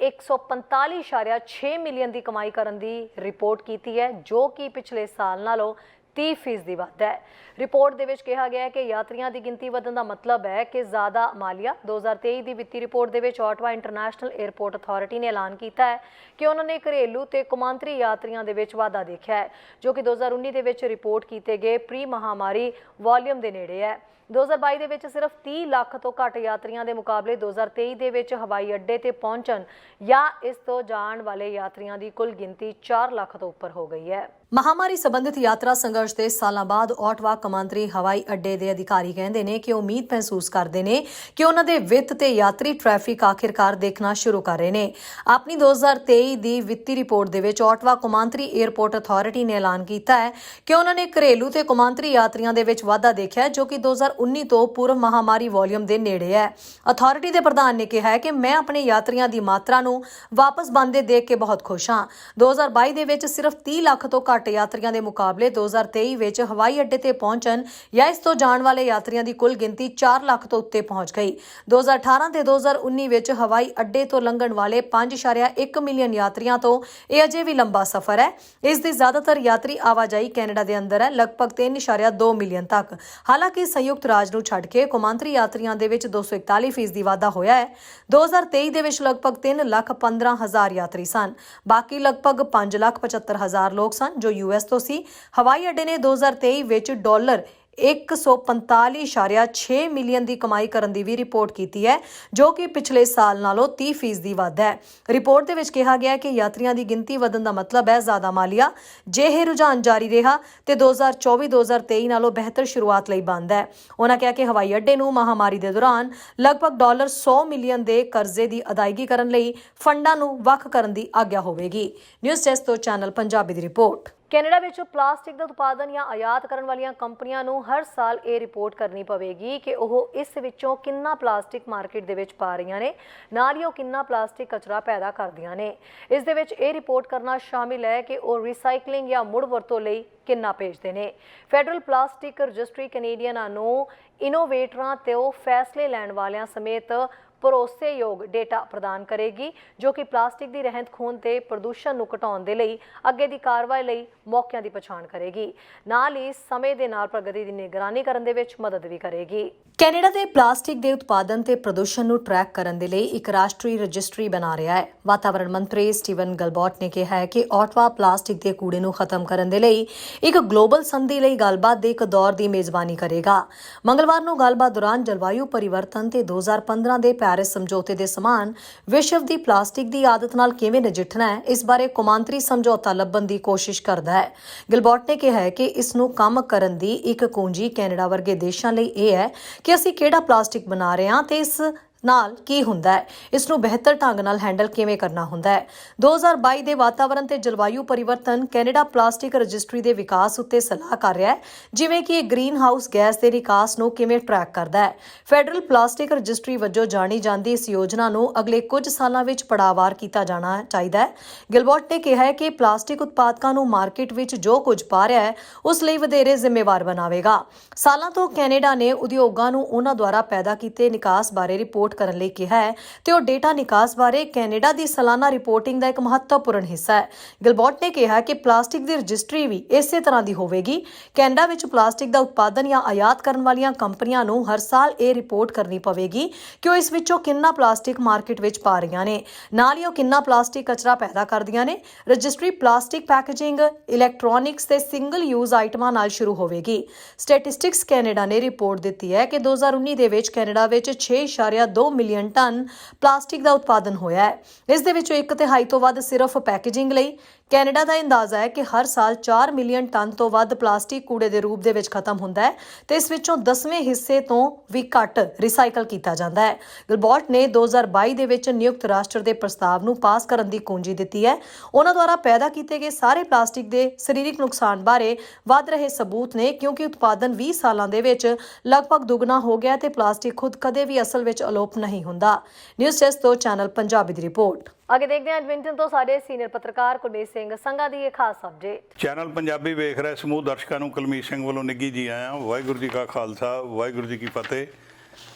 145.6 ਮਿਲੀਅਨ ਦੀ ਕਮਾਈ ਕਰਨ ਦੀ ਰਿਪੋਰਟ ਕੀਤੀ ਹੈ, ਜੋ ਕਿ ਪਿਛਲੇ ਸਾਲ ਨਾਲੋਂ 30 ਫੀਸਦੀ ਵੱਧ ਹੈ। ਰਿਪੋਰਟ ਦੇ ਵਿੱਚ ਕਿਹਾ ਗਿਆ ਹੈ ਕਿ ਯਾਤਰੀਆਂ ਦੀ ਗਿਣਤੀ ਵਧਣ ਦਾ ਮਤਲਬ ਹੈ ਕਿ ਜ਼ਿਆਦਾ ਮਾਲੀਆ। 2023 ਦੀ ਵਿੱਤੀ ਰਿਪੋਰਟ ਦੇ ਵਿੱਚ ਆਟਵਾ ਇੰਟਰਨੈਸ਼ਨਲ 에ਅਰਪੋਰਟ ਅਥਾਰਟੀ ਨੇ ਐਲਾਨ ਕੀਤਾ ਹੈ ਕਿ ਉਹਨਾਂ ਨੇ ਘਰੇਲੂ ਤੇ ਕੌਮਾਂਤਰੀ ਯਾਤਰੀਆਂ ਦੇ ਵਿੱਚ ਵਾਧਾ ਦੇਖਿਆ ਹੈ, ਜੋ ਕਿ 2019 ਦੇ ਵਿੱਚ ਰਿਪੋਰਟ ਕੀਤੇ ਗਏ ਪ੍ਰੀ ਮਹਾਮਾਰੀ ਵੋਲਿਊਮ ਦੇ ਨੇੜੇ ਹੈ। 2022 ਦੇ ਵਿੱਚ ਸਿਰਫ 30 ਲੱਖ ਤੋਂ ਘੱਟ ਯਾਤਰੀਆਂ ਦੇ ਮੁਕਾਬਲੇ 2023 ਦੇ ਵਿੱਚ ਹਵਾਈ ਅੱਡੇ ਤੇ ਪਹੁੰਚਣ ਜਾਂ ਇਸ ਤੋਂ ਜਾਣ ਵਾਲੇ ਯਾਤਰੀਆਂ ਦੀ ਕੁੱਲ ਗਿਣਤੀ 4 ਲੱਖ ਤੋਂ ਉੱਪਰ ਹੋ ਗਈ ਹੈ। ਮਹਾਮਾਰੀ ਸੰਬੰਧਿਤ ਯਾਤਰਾ ਸੰਘਰਸ਼ ਦੇ ਸਾਲਾਂ ਬਾਅਦ ਆਟਵਾ ਕਮਾਂਤਰੀ ਹਵਾਈ ਅੱਡੇ ਦੇ ਅਧਿਕਾਰੀ ਕਹਿੰਦੇ ਨੇ ਕਿ ਉਮੀਦ ਮਹਿਸੂਸ ਕਰਦੇ ਨੇ ਕਿ ਉਹਨਾਂ ਦੇ ਵਿੱਤ ਤੇ ਯਾਤਰੀ ਟ੍ਰੈਫਿਕ ਆਖਿਰਕਾਰ ਦੇਖਣਾ ਸ਼ੁਰੂ ਕਰ ਰਹੇ ਨੇ। ਆਪਣੀ 2023 ਦੀ ਵਿੱਤੀ ਰਿਪੋਰਟ ਦੇ ਵਿੱਚ ਆਟਵਾ ਕਮਾਂਤਰੀ 에ਅਰਪੋਰਟ ਅਥਾਰਟੀ ਨੇ ਐਲਾਨ ਕੀਤਾ ਹੈ ਕਿ ਉਹਨਾਂ ਨੇ ਘਰੇਲੂ ਤੇ ਕੌਮਾਂਤਰੀ ਯਾਤਰੀਆਂ ਦੇ ਵਿੱਚ ਵਾਧਾ ਦੇਖਿਆ ਜੋ ਕਿ 2019 ਤੋਂ ਪੂਰਵ ਮਹਾਮਾਰੀ ਵੋਲਿਊਮ ਦੇ ਨੇੜੇ ਹੈ। ਅਥਾਰਟੀ ਦੇ ਪ੍ਰਧਾਨ ਨੇ ਕਿਹਾ ਹੈ ਕਿ ਮੈਂ ਆਪਣੇ ਯਾਤਰੀਆਂ ਦੀ ਮਾਤਰਾ ਨੂੰ ਵਾਪਸ ਬੰਦੇ ਦੇਖ ਕੇ ਬਹੁਤ ਖੁਸ਼ ਹਾਂ। 2022 ਦੇ ਵਿੱਚ ਸਿਰਫ 30 ਲੱਖ ਤੋਂ ਘੱਟ ਘੱਟ ਯਾਤਰੀਆਂ ਦੇ ਮੁਕਾਬਲੇ 2023 ਵਿੱਚ ਹਵਾਈ ਅੱਡੇ ਤੇ ਪਹੁੰਚਣ ਜਾਂ ਇਸ ਤੋਂ ਜਾਣ ਵਾਲੇ ਯਾਤਰੀਆਂ ਦੀ ਕੁੱਲ ਗਿਣਤੀ 4 ਲੱਖ ਤੋਂ ਉੱਤੇ ਪਹੁੰਚ ਗਈ। 2018 ਤੇ 2019 ਵਿੱਚ ਹਵਾਈ ਅੱਡੇ ਤੋਂ ਲੰਘਣ ਵਾਲੇ 5.1 ਮਿਲੀਅਨ ਯਾਤਰੀਆਂ ਤੋਂ ਇਹ ਅਜੇ ਵੀ ਲੰਬਾ ਸਫ਼ਰ ਹੈ। ਇਸ ਦੀ ਜ਼ਿਆਦਾਤਰ ਯਾਤਰੀ ਆਵਾਜਾਈ ਕੈਨੇਡਾ ਦੇ ਅੰਦਰ ਹੈ, ਲਗਭਗ 3.2 ਮਿਲੀਅਨ ਤੱਕ। ਹਾਲਾਂਕਿ ਸੰਯੁਕਤ ਰਾਜ ਨੂੰ ਛੱਡ ਕੇ ਕੌਮਾਂਤਰੀ ਯਾਤਰੀਆਂ ਦੇ ਵਿੱਚ 241 ਫੀਸਦੀ ਵਾਧਾ ਹੋਇਆ ਹੈ। 2023 ਦੇ ਵਿੱਚ ਲਗਭਗ 3 ਲੱਖ 15 ਹਜ਼ਾਰ ਯਾਤਰੀ ਸਨ। ਬਾਕੀ ਲਗਭਗ 5 ਲੱਖ 75 ਹਜ਼ਾਰ ਲੋਕ ਸਨ ਜੋ ਯੂਐਸ ਤੋਂ ਸੀ, ਹਵਾਈ ਅੱਡੇ ਨੇ 2023 ਵਿੱਚ ਡਾਲਰ 145.6 ਮਿਲੀਅਨ ਦੀ ਕਮਾਈ ਕਰਨ ਦੀ ਵੀ ਰਿਪੋਰਟ ਕੀਤੀ ਹੈ, ਜੋ ਕਿ ਪਿਛਲੇ ਸਾਲ ਨਾਲੋਂ 30 ਫੀਸਦੀ ਵੱਧ ਹੈ। ਰਿਪੋਰਟ ਦੇ ਵਿੱਚ ਕਿਹਾ ਗਿਆ ਹੈ ਕਿ ਯਾਤਰੀਆਂ ਦੀ ਗਿਣਤੀ ਵਧਣ ਦਾ ਮਤਲਬ ਹੈ ਜ਼ਿਆਦਾ ਮਾਲੀਆ, ਜੇ ਇਹ ਰੁਝਾਨ ਜਾਰੀ ਰਿਹਾ, ਤੇ 2024-2023 ਨਾਲੋਂ ਬਿਹਤਰ ਸ਼ੁਰੂਆਤ ਲਈ ਬੰਦ ਹੈ। ਉਹਨਾਂ ਕਿਹਾ ਕਿ ਹਵਾਈ ਅੱਡੇ ਨੂੰ ਮਹਾਮਾਰੀ ਦੇ ਦੌਰਾਨ ਲਗਭਗ ਡਾਲਰ 100 ਮਿਲੀਅਨ ਦੇ ਕਰਜ਼ੇ ਦੀ ਅਦਾਇਗੀ ਕਰਨ ਲਈ ਫੰਡਾਂ ਨੂੰ ਵੱਖ ਕਰਨ ਦੀ ਆਗਿਆ ਹੋਵੇਗੀ। ਨਿਊਜ਼ ਡੈਸਕ ਤੋਂ ਚੈਨਲ ਪੰਜਾਬੀ ਦੀ ਰਿਪੋਰਟ। ਕੈਨੇਡਾ ਵਿੱਚ ਪਲਾਸਟਿਕ ਦਾ ਉਤਪਾਦਨ ਜਾਂ ਆਯਾਤ ਕਰਨ ਵਾਲੀਆਂ ਕੰਪਨੀਆਂ ਨੂੰ ਹਰ ਸਾਲ ਇਹ ਰਿਪੋਰਟ ਕਰਨੀ ਪਵੇਗੀ ਕਿ ਉਹ ਇਸ ਵਿੱਚੋਂ ਕਿੰਨਾ ਪਲਾਸਟਿਕ ਮਾਰਕੀਟ ਦੇ ਵਿੱਚ ਪਾ ਰਹੀਆਂ ਨੇ, ਨਾਲ ਹੀ ਉਹ ਕਿੰਨਾ ਪਲਾਸਟਿਕ ਕਚਰਾ ਪੈਦਾ ਕਰਦੀਆਂ ਨੇ। ਇਸ ਦੇ ਵਿੱਚ ਇਹ ਰਿਪੋਰਟ ਕਰਨਾ ਸ਼ਾਮਿਲ ਹੈ ਕਿ ਉਹ ਰੀਸਾਈਕਲਿੰਗ ਜਾਂ ਮੁੜ ਵਰਤੋਂ ਲਈ ਕਿੰਨਾ ਭੇਜਦੇ ਨੇ। ਫੈਡਰਲ ਪਲਾਸਟਿਕ ਰਜਿਸਟਰੀ ਕੈਨੇਡੀਅਨਾਂ ਨੂੰ ਇਨੋਵੇਟਰਾਂ ਤੇ ਉਹ ਫੈਸਲੇ ਲੈਣ ਵਾਲਿਆਂ ਸਮੇਤ ਭਰੋਸੇਯੋਗ ਡੇਟਾ ਪ੍ਰਦਾਨ ਕਰੇਗੀ, ਜੋ ਕਿ ਪਲਾਸਟਿਕ ਦੀ ਰਹਿੰਦ ਖੂੰਹਦ ਤੇ ਪ੍ਰਦੂਸ਼ਣ ਨੂੰ ਘਟਾਉਣ ਦੇ ਲਈ ਅੱਗੇ ਦੀ ਕਾਰਵਾਈ ਲਈ ਮੌਕਿਆਂ ਦੀ ਪਛਾਣ ਕਰੇਗੀ। ਨਾਲ ਹੀ ਸਮੇਂ ਦੇ ਨਾਲ ਪ੍ਰਗਤੀ ਦੀ ਨਿਗਰਾਨੀ ਕਰਨ ਦੇ ਵਿੱਚ ਮਦਦ ਵੀ ਕਰੇਗੀ। ਕੈਨੇਡਾ ਦੇ ਪਲਾਸਟਿਕ ਦੇ ਉਤਪਾਦਨ ਤੇ ਪ੍ਰਦੂਸ਼ਣ ਨੂੰ ਟਰੈਕ ਕਰਨ ਦੇ ਲਈ ਇੱਕ ਰਾਸ਼ਟਰੀ ਰਜਿਸਟਰੀ ਬਣਾ ਰਿਹਾ ਹੈ। ਵਾਤਾਵਰਣ ਮੰਤਰੀ ਸਟੀਵਨ ਗਲਬੋਟ ਨੇ ਕਿਹਾ ਹੈ ਕਿ ਆਟਵਾ ਪਲਾਸਟਿਕ ਦੇ ਕੂੜੇ ਨੂੰ ਖਤਮ ਕਰਨ ਦੇ ਲਈ ਇੱਕ ਗਲੋਬਲ ਸੰਧੀ ਲਈ ਗੱਲਬਾਤ ਦੇ ਇੱਕ ਦੌਰ ਦੀ ਮੇਜ਼ਬਾਨੀ ਕਰੇਗਾ। ਮੰਗਲਵਾਰ ਨੂੰ ਗੱਲਬਾਤ ਦੌਰਾਨ ਜਲਵਾਯੂ ਪਰਿਵਰਤਨ ਤੇ 2015 ਦੇ ਪੈਰਿਸ ਸਮਝੌਤੇ ਦੇ ਸਮਾਨ ਵਿਸ਼ਵ ਦੀ ਪਲਾਸਟਿਕ ਦੀ ਆਦਤ ਨਾਲ ਕਿਵੇਂ ਨਜਿੱਠਣਾ ਹੈ, ਇਸ ਬਾਰੇ ਕੌਮਾਂਤਰੀ ਸਮਝੌਤਾ ਲੱਭਣ ਦੀ ਕੋਸ਼ਿਸ਼ ਕਰਦਾ ਹੈ। ਗਿਲਬੋਟ ਨੇ ਕਿਹਾ ਹੈ ਕਿ ਇਸ ਨੂੰ ਕੰਮ ਕਰਨ ਦੀ ਇੱਕ ਕੁੰਜੀ ਕੈਨੇਡਾ ਵਰਗੇ ਦੇਸ਼ਾਂ ਲਈ ਇਹ ਹੈ ਕਿ ਅਸੀਂ ਕਿਹੜਾ ਪਲਾਸਟਿਕ ਬਣਾ ਰਹੇ ਹਾਂ ਤੇ ਇਸ ਨਾਲ ਕੀ ਹੁੰਦਾ ਹੈ? ਇਸ ਨੂੰ ਬਿਹਤਰ ਢੰਗ ਨਾਲ ਹੈਂਡਲ ਕਿਵੇਂ ਕਰਨਾ ਹੁੰਦਾ ਹੈ? 2022 ਦੇ ਵਾਤਾਵਰਣ ਤੇ ਜਲਵਾਯੂ ਪਰਿਵਰਤਨ ਕੈਨੇਡਾ ਪਲਾਸਟਿਕ ਰਜਿਸਟਰੀ ਦੇ ਵਿਕਾਸ ਉੱਤੇ ਸਲਾਹ ਕਰ ਰਿਹਾ ਹੈ। ਜਿਵੇਂ ਕਿ ਇਹ ਗ੍ਰੀਨ ਹਾਊਸ ਗੈਸ ਦੇ ਵਿਕਾਸ ਨੂੰ ਕਿਵੇਂ ਟਰੈਕ ਕਰਦਾ ਹੈ? ਫੈਡਰਲ ਪਲਾਸਟਿਕ ਰਜਿਸਟਰੀ ਵਜੋਂ ਜਾਣੀ ਜਾਂਦੀ ਇਸ ਯੋਜਨਾ ਨੂੰ ਅਗਲੇ ਕੁਝ ਸਾਲਾਂ ਵਿੱਚ ਪੜਾਵਾਰ ਕੀਤਾ ਜਾਣਾ ਚਾਹੀਦਾ ਹੈ। ਗਿਲਬਰਟ ਨੇ ਕਿਹਾ ਹੈ ਕਿ ਪਲਾਸਟਿਕ ਉਤਪਾਦਕਾਂ ਨੂੰ ਮਾਰਕੀਟ ਵਿੱਚ ਜੋ ਕੁਝ ਪਾ ਰਿਹਾ ਹੈ, ਉਸ ਲਈ ਵਧੇਰੇ ਜ਼ਿੰਮੇਵਾਰ ਬਣਾਵੇਗਾ। ਸਾਲਾਂ ਤੋਂ ਕੈਨੇਡਾ ਨੇ ਉਦਯੋਗਾਂ ਨੂੰ ਉਹਨਾਂ ਦੁਆਰਾ ਪੈਦਾ ਕੀਤੇ ਨਿਕਾਸ ਬਾਰੇ ਰਿਪੋਰਟ ਕਰਨ ਲਈ ਕਿਹਾ ਹੈ ਤੇ ਉਹ ਡੇਟਾ ਨਿਕਾਸ ਬਾਰੇ ਕੈਨੇਡਾ ਦੀ ਸਾਲਾਨਾ ਰਿਪੋਰਟਿੰਗ ਦਾ ਇੱਕ ਮਹੱਤਵਪੂਰਨ ਹਿੱਸਾ ਹੈ। ਗਿਲਬਰਟ ਨੇ ਕਿਹਾ ਕਿ ਪਲਾਸਟਿਕ ਦੀ ਰਜਿਸਟਰੀ ਵੀ ਇਸੇ ਤਰ੍ਹਾਂ ਦੀ ਹੋਵੇਗੀ। ਕੈਨੇਡਾ ਵਿੱਚ ਪਲਾਸਟਿਕ ਦਾ ਉਤਪਾਦਨ ਜਾਂ ਆਯਾਤ ਕਰਨ ਵਾਲੀਆਂ ਕੰਪਨੀਆਂ ਨੂੰ ਹਰ ਸਾਲ ਇਹ ਰਿਪੋਰਟ ਕਰਨੀ ਪਵੇਗੀ ਕਿ ਉਹ ਇਸ ਵਿੱਚੋਂ ਕਿੰਨਾ ਪਲਾਸਟਿਕ ਮਾਰਕੀਟ ਵਿੱਚ ਪਾ ਰਹੀਆਂ ਨੇ। ਨਾਲ ਹੀ ਉਹ ਕਿੰਨਾ ਪਲਾਸਟਿਕ ਕਚਰਾ ਪੈਦਾ ਕਰਦੀਆਂ ਨੇ। ਰਜਿਸਟਰੀ ਪਲਾਸਟਿਕ ਪੈਕੇਜਿੰਗ ਇਲੈਕਟ੍ਰੋਨਿਕਸ ਤੇ ਸਿੰਗਲ ਯੂਜ਼ ਆਈਟਮਾਂ ਨਾਲ ਸ਼ੁਰੂ ਹੋਵੇਗੀ। ਸਟੈਟਿਸਟਿਕਸ ਕੈਨੇਡਾ ਨੇ ਰਿਪੋਰਟ ਦਿੱਤੀ ਹੈ ਕਿ 2019 ਦੇ ਵਿੱਚ ਕੈਨੇਡਾ ਵਿੱਚ 6.2 ਮਿਲੀਅਨ ਟਨ ਪਲਾਸਟਿਕ ਦਾ ਉਤਪਾਦਨ ਹੋਇਆ ਹੈ। ਇਸ ਦੇ ਵਿੱਚੋਂ ਇੱਕ ਤਿਹਾਈ ਤੋਂ ਵੱਧ ਸਿਰਫ ਪੈਕੇਜਿੰਗ ਲਈ ਕੈਨੇਡਾ ਦਾ ਅੰਦਾਜ਼ਾ ਹੈ ਕਿ ਹਰ ਸਾਲ 4 ਮਿਲੀਅਨ ਟਨ ਤੋਂ ਵੱਧ ਪਲਾਸਟਿਕ ਕੂੜੇ ਦੇ ਰੂਪ ਦੇ ਵਿੱਚ ਖਤਮ ਹੁੰਦਾ ਹੈ ਤੇ ਇਸ ਵਿੱਚੋਂ 10ਵੇਂ ਹਿੱਸੇ ਤੋਂ ਵੀ ਘੱਟ ਰੀਸਾਈਕਲ ਕੀਤਾ ਜਾਂਦਾ ਹੈ। ਗਲਬੋਰਟ ਨੇ 2022 ਦੇ ਵਿੱਚ ਨਿਯੁਕਤ ਰਾਸ਼ਟਰ ਦੇ ਪ੍ਰਸਤਾਵ ਨੂੰ ਪਾਸ ਕਰਨ ਦੀ ਕੁੰਜੀ ਦਿੱਤੀ ਹੈ। ਉਹਨਾਂ ਦੁਆਰਾ ਪੈਦਾ ਕੀਤੇ ਗਏ ਸਾਰੇ ਪਲਾਸਟਿਕ ਦੇ ਸਰੀਰਕ ਨੁਕਸਾਨ ਬਾਰੇ ਵੱਧ ਰਹੇ ਸਬੂਤ ਨੇ, ਕਿਉਂਕਿ ਉਤਪਾਦਨ 20 ਸਾਲਾਂ ਦੇ ਵਿੱਚ ਲਗਭਗ ਦੁੱਗਣਾ ਹੋ ਗਿਆ ਤੇ ਪਲਾਸਟਿਕ ਖੁਦ ਕਦੇ ਵੀ ਅਸਲ ਵਿੱਚ ਅਲੋਪ ਨਹੀਂ ਹੁੰਦਾ। ਨਿਊਜ਼ ਡੈਸਕ ਤੋਂ ਚੈਨਲ ਪੰਜਾਬੀ ਦੀ ਰਿਪੋਰਟ। ਅੱਗੇ ਦੇਖਦੇ ਹਾਂ ਐਡਮਿੰਟਨ ਤੋਂ ਸਾਡੇ ਸੀਨੀਅਰ ਪੱਤਰਕਾਰ ਕੁਲਮੀਤ ਸਿੰਘ ਸੰਘਾ ਦੀ ਇਹ ਖਾਸ ਅਪਡੇਟ ਚੈਨਲ ਪੰਜਾਬੀ ਵੇਖ ਰਹੇ ਸਮੂਹ ਦਰਸ਼ਕਾਂ ਨੂੰ ਕੁਲਮੀਤ ਸਿੰਘ ਵੱਲੋਂ ਨਿੱਗੀ ਜੀ ਆਇਆਂ ਵਾਹਿਗੁਰੂ ਜੀ ਕਾ ਖਾਲਸਾ, ਵਾਹਿਗੁਰੂ ਜੀ ਕੀ ਫਤਿਹ।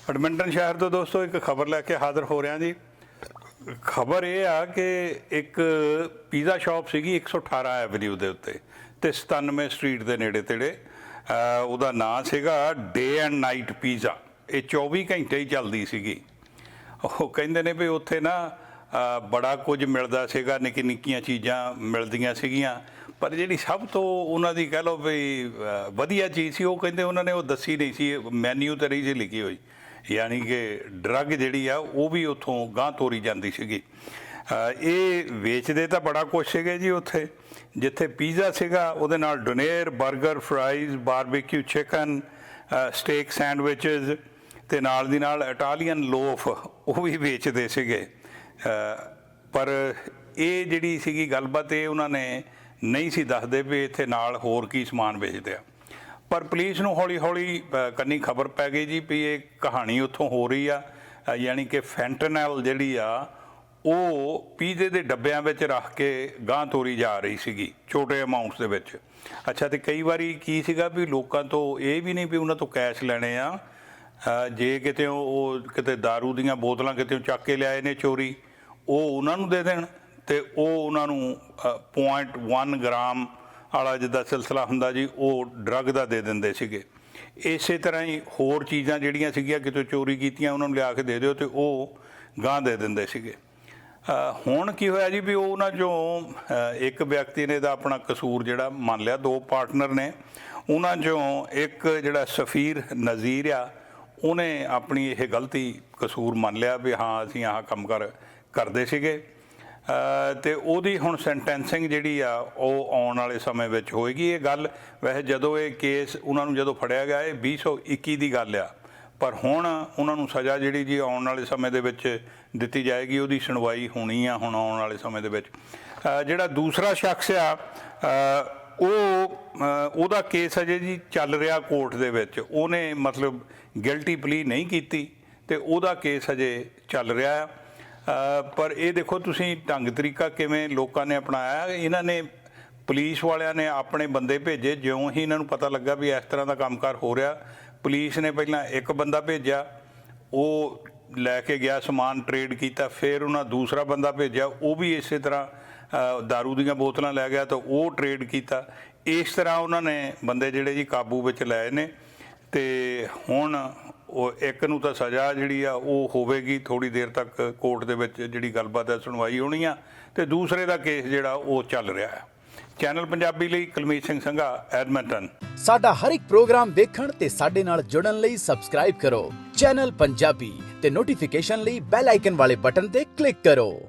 ਐਡਮਿੰਟਨ ਸ਼ਹਿਰ ਤੋਂ ਦੋਸਤੋ, ਇੱਕ ਖਬਰ ਲੈ ਕੇ ਹਾਜ਼ਰ ਹੋ ਰਿਹਾ ਜੀ। ਖਬਰ ਇਹ ਆ ਕਿ ਇੱਕ ਪੀਜ਼ਾ ਸ਼ਾਪ ਸੀਗੀ 118 ਐਵਨਿਊ ਦੇ ਉੱਤੇ ਤੇ 97 ਸਟਰੀਟ ਦੇ ਨੇੜੇ ਤੇੜੇ। ਉਹਦਾ ਨਾਂ ਸੀਗਾ ਡੇ ਐਂਡ ਨਾਈਟ ਪੀਜ਼ਾ ਇਹ 24 ਘੰਟੇ ਹੀ ਚੱਲਦੀ ਸੀਗੀ। ਉਹ ਕਹਿੰਦੇ ਨੇ ਵੀ ਉੱਥੇ ਨਾ ਬੜਾ ਕੁਝ ਮਿਲਦਾ ਸੀਗਾ, ਨਿੱਕੀ ਨਿੱਕੀਆਂ ਚੀਜ਼ਾਂ ਮਿਲਦੀਆਂ ਸੀਗੀਆਂ। ਪਰ ਜਿਹੜੀ ਸਭ ਤੋਂ ਉਹਨਾਂ ਦੀ ਕਹਿ ਲਓ ਵੀ ਵਧੀਆ ਚੀਜ਼ ਸੀ, ਉਹ ਕਹਿੰਦੇ ਉਹਨਾਂ ਨੇ ਉਹ ਦੱਸੀ ਨਹੀਂ ਸੀ ਮੈਨੂ ਤੇ ਰਹੀ ਸੀ, ਲਿਖੀ ਹੋਈ। ਯਾਨੀ ਕਿ ਡਰੱਗ ਜਿਹੜੀ ਆ, ਉਹ ਵੀ ਉੱਥੋਂ ਗਾਂ ਤੋਰੀ ਜਾਂਦੀ ਸੀਗੀ। ਇਹ ਵੇਚਦੇ ਤਾਂ ਬੜਾ ਕੁਝ ਸੀਗੇ ਜੀ ਉੱਥੇ। ਜਿੱਥੇ ਪੀਜ਼ਾ ਸੀਗਾ, ਉਹਦੇ ਨਾਲ ਡੋਨੇਰ 버ਗਰ fries barbecue chicken steak sandwiches ਤੇ ਨਾਲ ਦੀ ਨਾਲ ਇਟਾਲੀਅਨ ਲੋਫ, ਉਹ ਵੀ ਵੇਚਦੇ ਸੀਗੇ। ਪਰ ਇਹ ਜਿਹੜੀ ਸੀਗੀ ਗੱਲਬਾਤ ਇਹ ਉਹਨਾਂ ਨੇ ਨਹੀਂ ਸੀ ਦੱਸਦੇ ਵੀ ਇੱਥੇ ਨਾਲ ਹੋਰ ਕੀ ਸਮਾਨ ਵੇਚਦੇ ਆ। ਪਰ ਪੁਲਿਸ ਨੂੰ ਹੌਲੀ ਹੌਲੀ ਕੰਨੀ ਖਬਰ ਪੈ ਗਈ ਜੀ ਵੀ ਇਹ ਕਹਾਣੀ ਉੱਥੋਂ ਹੋ ਰਹੀ ਆ। ਅ, ਯਾਨੀ ਕਿ ਫੈਂਟਨਲ ਜਿਹੜੀ ਆ ਉਹ ਪੀਜ਼ੇ ਦੇ ਡੱਬਿਆਂ ਵਿੱਚ ਰੱਖ ਕੇ ਗਾਂ ਤੋਰੀ ਜਾ ਰਹੀ ਸੀਗੀ ਛੋਟੇ ਅਮਾਉਂਟਸ ਦੇ ਵਿੱਚ। ਅੱਛਾ ਤੇ ਕਈ ਵਾਰੀ ਕੀ ਸੀਗਾ ਵੀ ਲੋਕਾਂ ਤੋਂ ਇਹ ਵੀ ਨਹੀਂ ਵੀ ਉਹਨਾਂ ਤੋਂ ਕੈਸ਼ ਲੈਣੇ ਆ। ਜੇ ਕਿਤੇ ਉਹ ਉਹ ਕਿਤੇ दारू ਦੀਆਂ ਬੋਤਲਾਂ ਕਿਤੇ ਚੱਕ ਕੇ ਲਿਆਏ ਨੇ ਚੋਰੀ ਉਹ ਉਹਨਾਂ ਨੂੰ ਦੇ ਦੇਣ ਤੇ ਉਹ ਉਹਨਾਂ ਨੂੰ ਅ, 0.1 ਗ੍ਰਾਮ ਵਾਲਾ ਜਿੱਦਾਂ ਸਿਲਸਿਲਾ ਹੁੰਦਾ ਜੀ ਉਹ ਡਰੱਗ ਦਾ ਦੇ ਦਿੰਦੇ ਸੀਗੇ। ਇਸੇ ਤਰ੍ਹਾਂ ਹੀ ਹੋਰ ਚੀਜ਼ਾਂ ਜਿਹੜੀਆਂ ਸੀਗੀਆਂ ਕਿਤੇ ਚੋਰੀ ਕੀਤੀਆਂ ਉਹਨਾਂ ਨੂੰ ਲਿਆ ਕੇ ਦੇ ਦਿਓ ਤੇ ਉਹ ਗਾਂ ਦੇ ਦਿੰਦੇ ਸੀਗੇ। ਹੁਣ ਕੀ ਹੋਇਆ ਜੀ ਵੀ ਉਹਨਾਂ ਚੋਂ ਇੱਕ ਵਿਅਕਤੀ ਨੇ ਦਾ ਆਪਣਾ ਕਸੂਰ ਜਿਹੜਾ ਮੰਨ ਲਿਆ ਦੋ ਪਾਰਟਨਰ ਨੇ। ਉਹਨਾਂ ਚੋਂ ਇੱਕ ਜਿਹੜਾ ਸਫੀਰ ਨਜ਼ੀਰ ਆ ਉਹਨੇ ਆਪਣੀ ਇਹ ਗਲਤੀ ਕਸੂਰ ਮੰਨ ਲਿਆ ਵੀ ਹਾਂ ਅਸੀਂ ਆਹ ਕੰਮ ਕਰ ਕਰਦੇ ਸੀਗੇ। ਅ, ਤੇ ਉਹਦੀ ਹੁਣ ਸੈਂਟੈਂਸਿੰਗ ਜਿਹੜੀ ਆ ਉਹ ਆਉਣ ਵਾਲੇ ਸਮੇਂ ਵਿੱਚ ਹੋਏਗੀ। ਇਹ ਗੱਲ ਵੈਸੇ ਜਦੋਂ ਇਹ ਕੇਸ ਉਹਨਾਂ ਨੂੰ ਜਦੋਂ ਫੜਿਆ ਗਿਆ ਇਹ 2021 ਦੀ ਗੱਲ ਆ। ਪਰ ਹੁਣ ਉਹਨਾਂ ਨੂੰ ਸਜ਼ਾ ਜਿਹੜੀ ਜੀ ਆਉਣ ਵਾਲੇ ਸਮੇਂ ਦੇ ਵਿੱਚ ਦਿੱਤੀ ਜਾਏਗੀ ਉਹਦੀ ਸੁਣਵਾਈ ਹੋਣੀ ਆ ਹੁਣ ਆਉਣ ਵਾਲੇ ਸਮੇਂ ਦੇ ਵਿੱਚ। ਜਿਹੜਾ ਦੂਸਰਾ ਸ਼ਖਸ ਆ ਉਹ ਉਹਦਾ ਕੇਸ ਅਜੇ ਜੀ ਚੱਲ ਰਿਹਾ ਕੋਰਟ ਦੇ ਵਿੱਚ। ਉਹਨੇ ਮਤਲਬ ਗਿਲਟੀ ਪਲੀ ਨਹੀਂ ਕੀਤੀ ਤੇ ਉਹਦਾ ਕੇਸ ਅਜੇ ਚੱਲ ਰਿਹਾ ਆ। ਪਰ ਇਹ ਦੇਖੋ ਤੁਸੀਂ ਢੰਗ ਤਰੀਕਾ ਕਿਵੇਂ ਲੋਕਾਂ ਨੇ ਅਪਣਾਇਆ ਇਹਨਾਂ ਨੇ ਪੁਲਿਸ ਵਾਲਿਆਂ ਨੇ ਆਪਣੇ ਬੰਦੇ ਭੇਜੇ ਜਿਉਂ ਹੀ ਇਹਨਾਂ ਨੂੰ ਪਤਾ ਲੱਗਾ ਵੀ ਇਸ ਤਰ੍ਹਾਂ ਦਾ ਕੰਮਕਾਰ ਹੋ ਰਿਹਾ। ਪੁਲਿਸ ਨੇ ਪਹਿਲਾਂ ਇੱਕ ਬੰਦਾ ਭੇਜਿਆ ਉਹ ਲੈ ਕੇ ਗਿਆ ਸਮਾਨ ਟ੍ਰੇਡ ਕੀਤਾ ਫਿਰ ਉਹਨਾਂ ਦੂਸਰਾ ਬੰਦਾ ਭੇਜਿਆ ਉਹ ਵੀ ਇਸੇ ਤਰ੍ਹਾਂ ਅ, दारू ਦੀਆਂ ਬੋਤਲਾਂ ਲੈ ਗਿਆ ਤਾਂ ਉਹ ਟ੍ਰੇਡ ਕੀਤਾ। ਇਸ ਤਰ੍ਹਾਂ ਉਹਨਾਂ ਨੇ ਬੰਦੇ ਜਿਹੜੇ ਜੀ ਕਾਬੂ ਵਿੱਚ ਲਏ ਨੇ ਤੇ ਹੁਣ ਉਹ ਇੱਕ ਨੂੰ ਤਾਂ ਸਜ਼ਾ ਜਿਹੜੀ ਆ, ਉਹ ਹੋਵੇਗੀ ਥੋੜੀ ਦੇਰ ਤੱਕ ਕੋਰਟ ਦੇ ਵਿੱਚ ਜਿਹੜੀ ਗੱਲਬਾਤ ਹੈ, ਸੁਣਵਾਈ ਹੋਣੀ ਆ। ਤੇ ਦੂਸਰੇ ਦਾ ਕੇਸ ਜਿਹੜਾ, ਉਹ ਚੱਲ ਰਿਹਾ ਹੈ। ਚੈਨਲ ਪੰਜਾਬੀ ਲਈ ਕੁਲਮੀਤ ਸਿੰਘ ਸੰਘਾ, ਐਡਮਿੰਟਨ। ਸਾਡਾ ਹਰ ਇੱਕ ਪ੍ਰੋਗਰਾਮ ਦੇਖਣ ਤੇ ਸਾਡੇ ਨਾਲ ਜੁੜਨ ਲਈ ਸਬਸਕ੍ਰਾਈਬ ਕਰੋ। ਚੈਨਲ ਪੰਜਾਬੀ ਤੇ ਨੋਟੀਫਿਕੇਸ਼ਨ ਲਈ ਬੈਲ ਆਈਕਨ ਵਾਲੇ ਬਟਨ ਤੇ ਕਲਿੱਕ ਕਰੋ।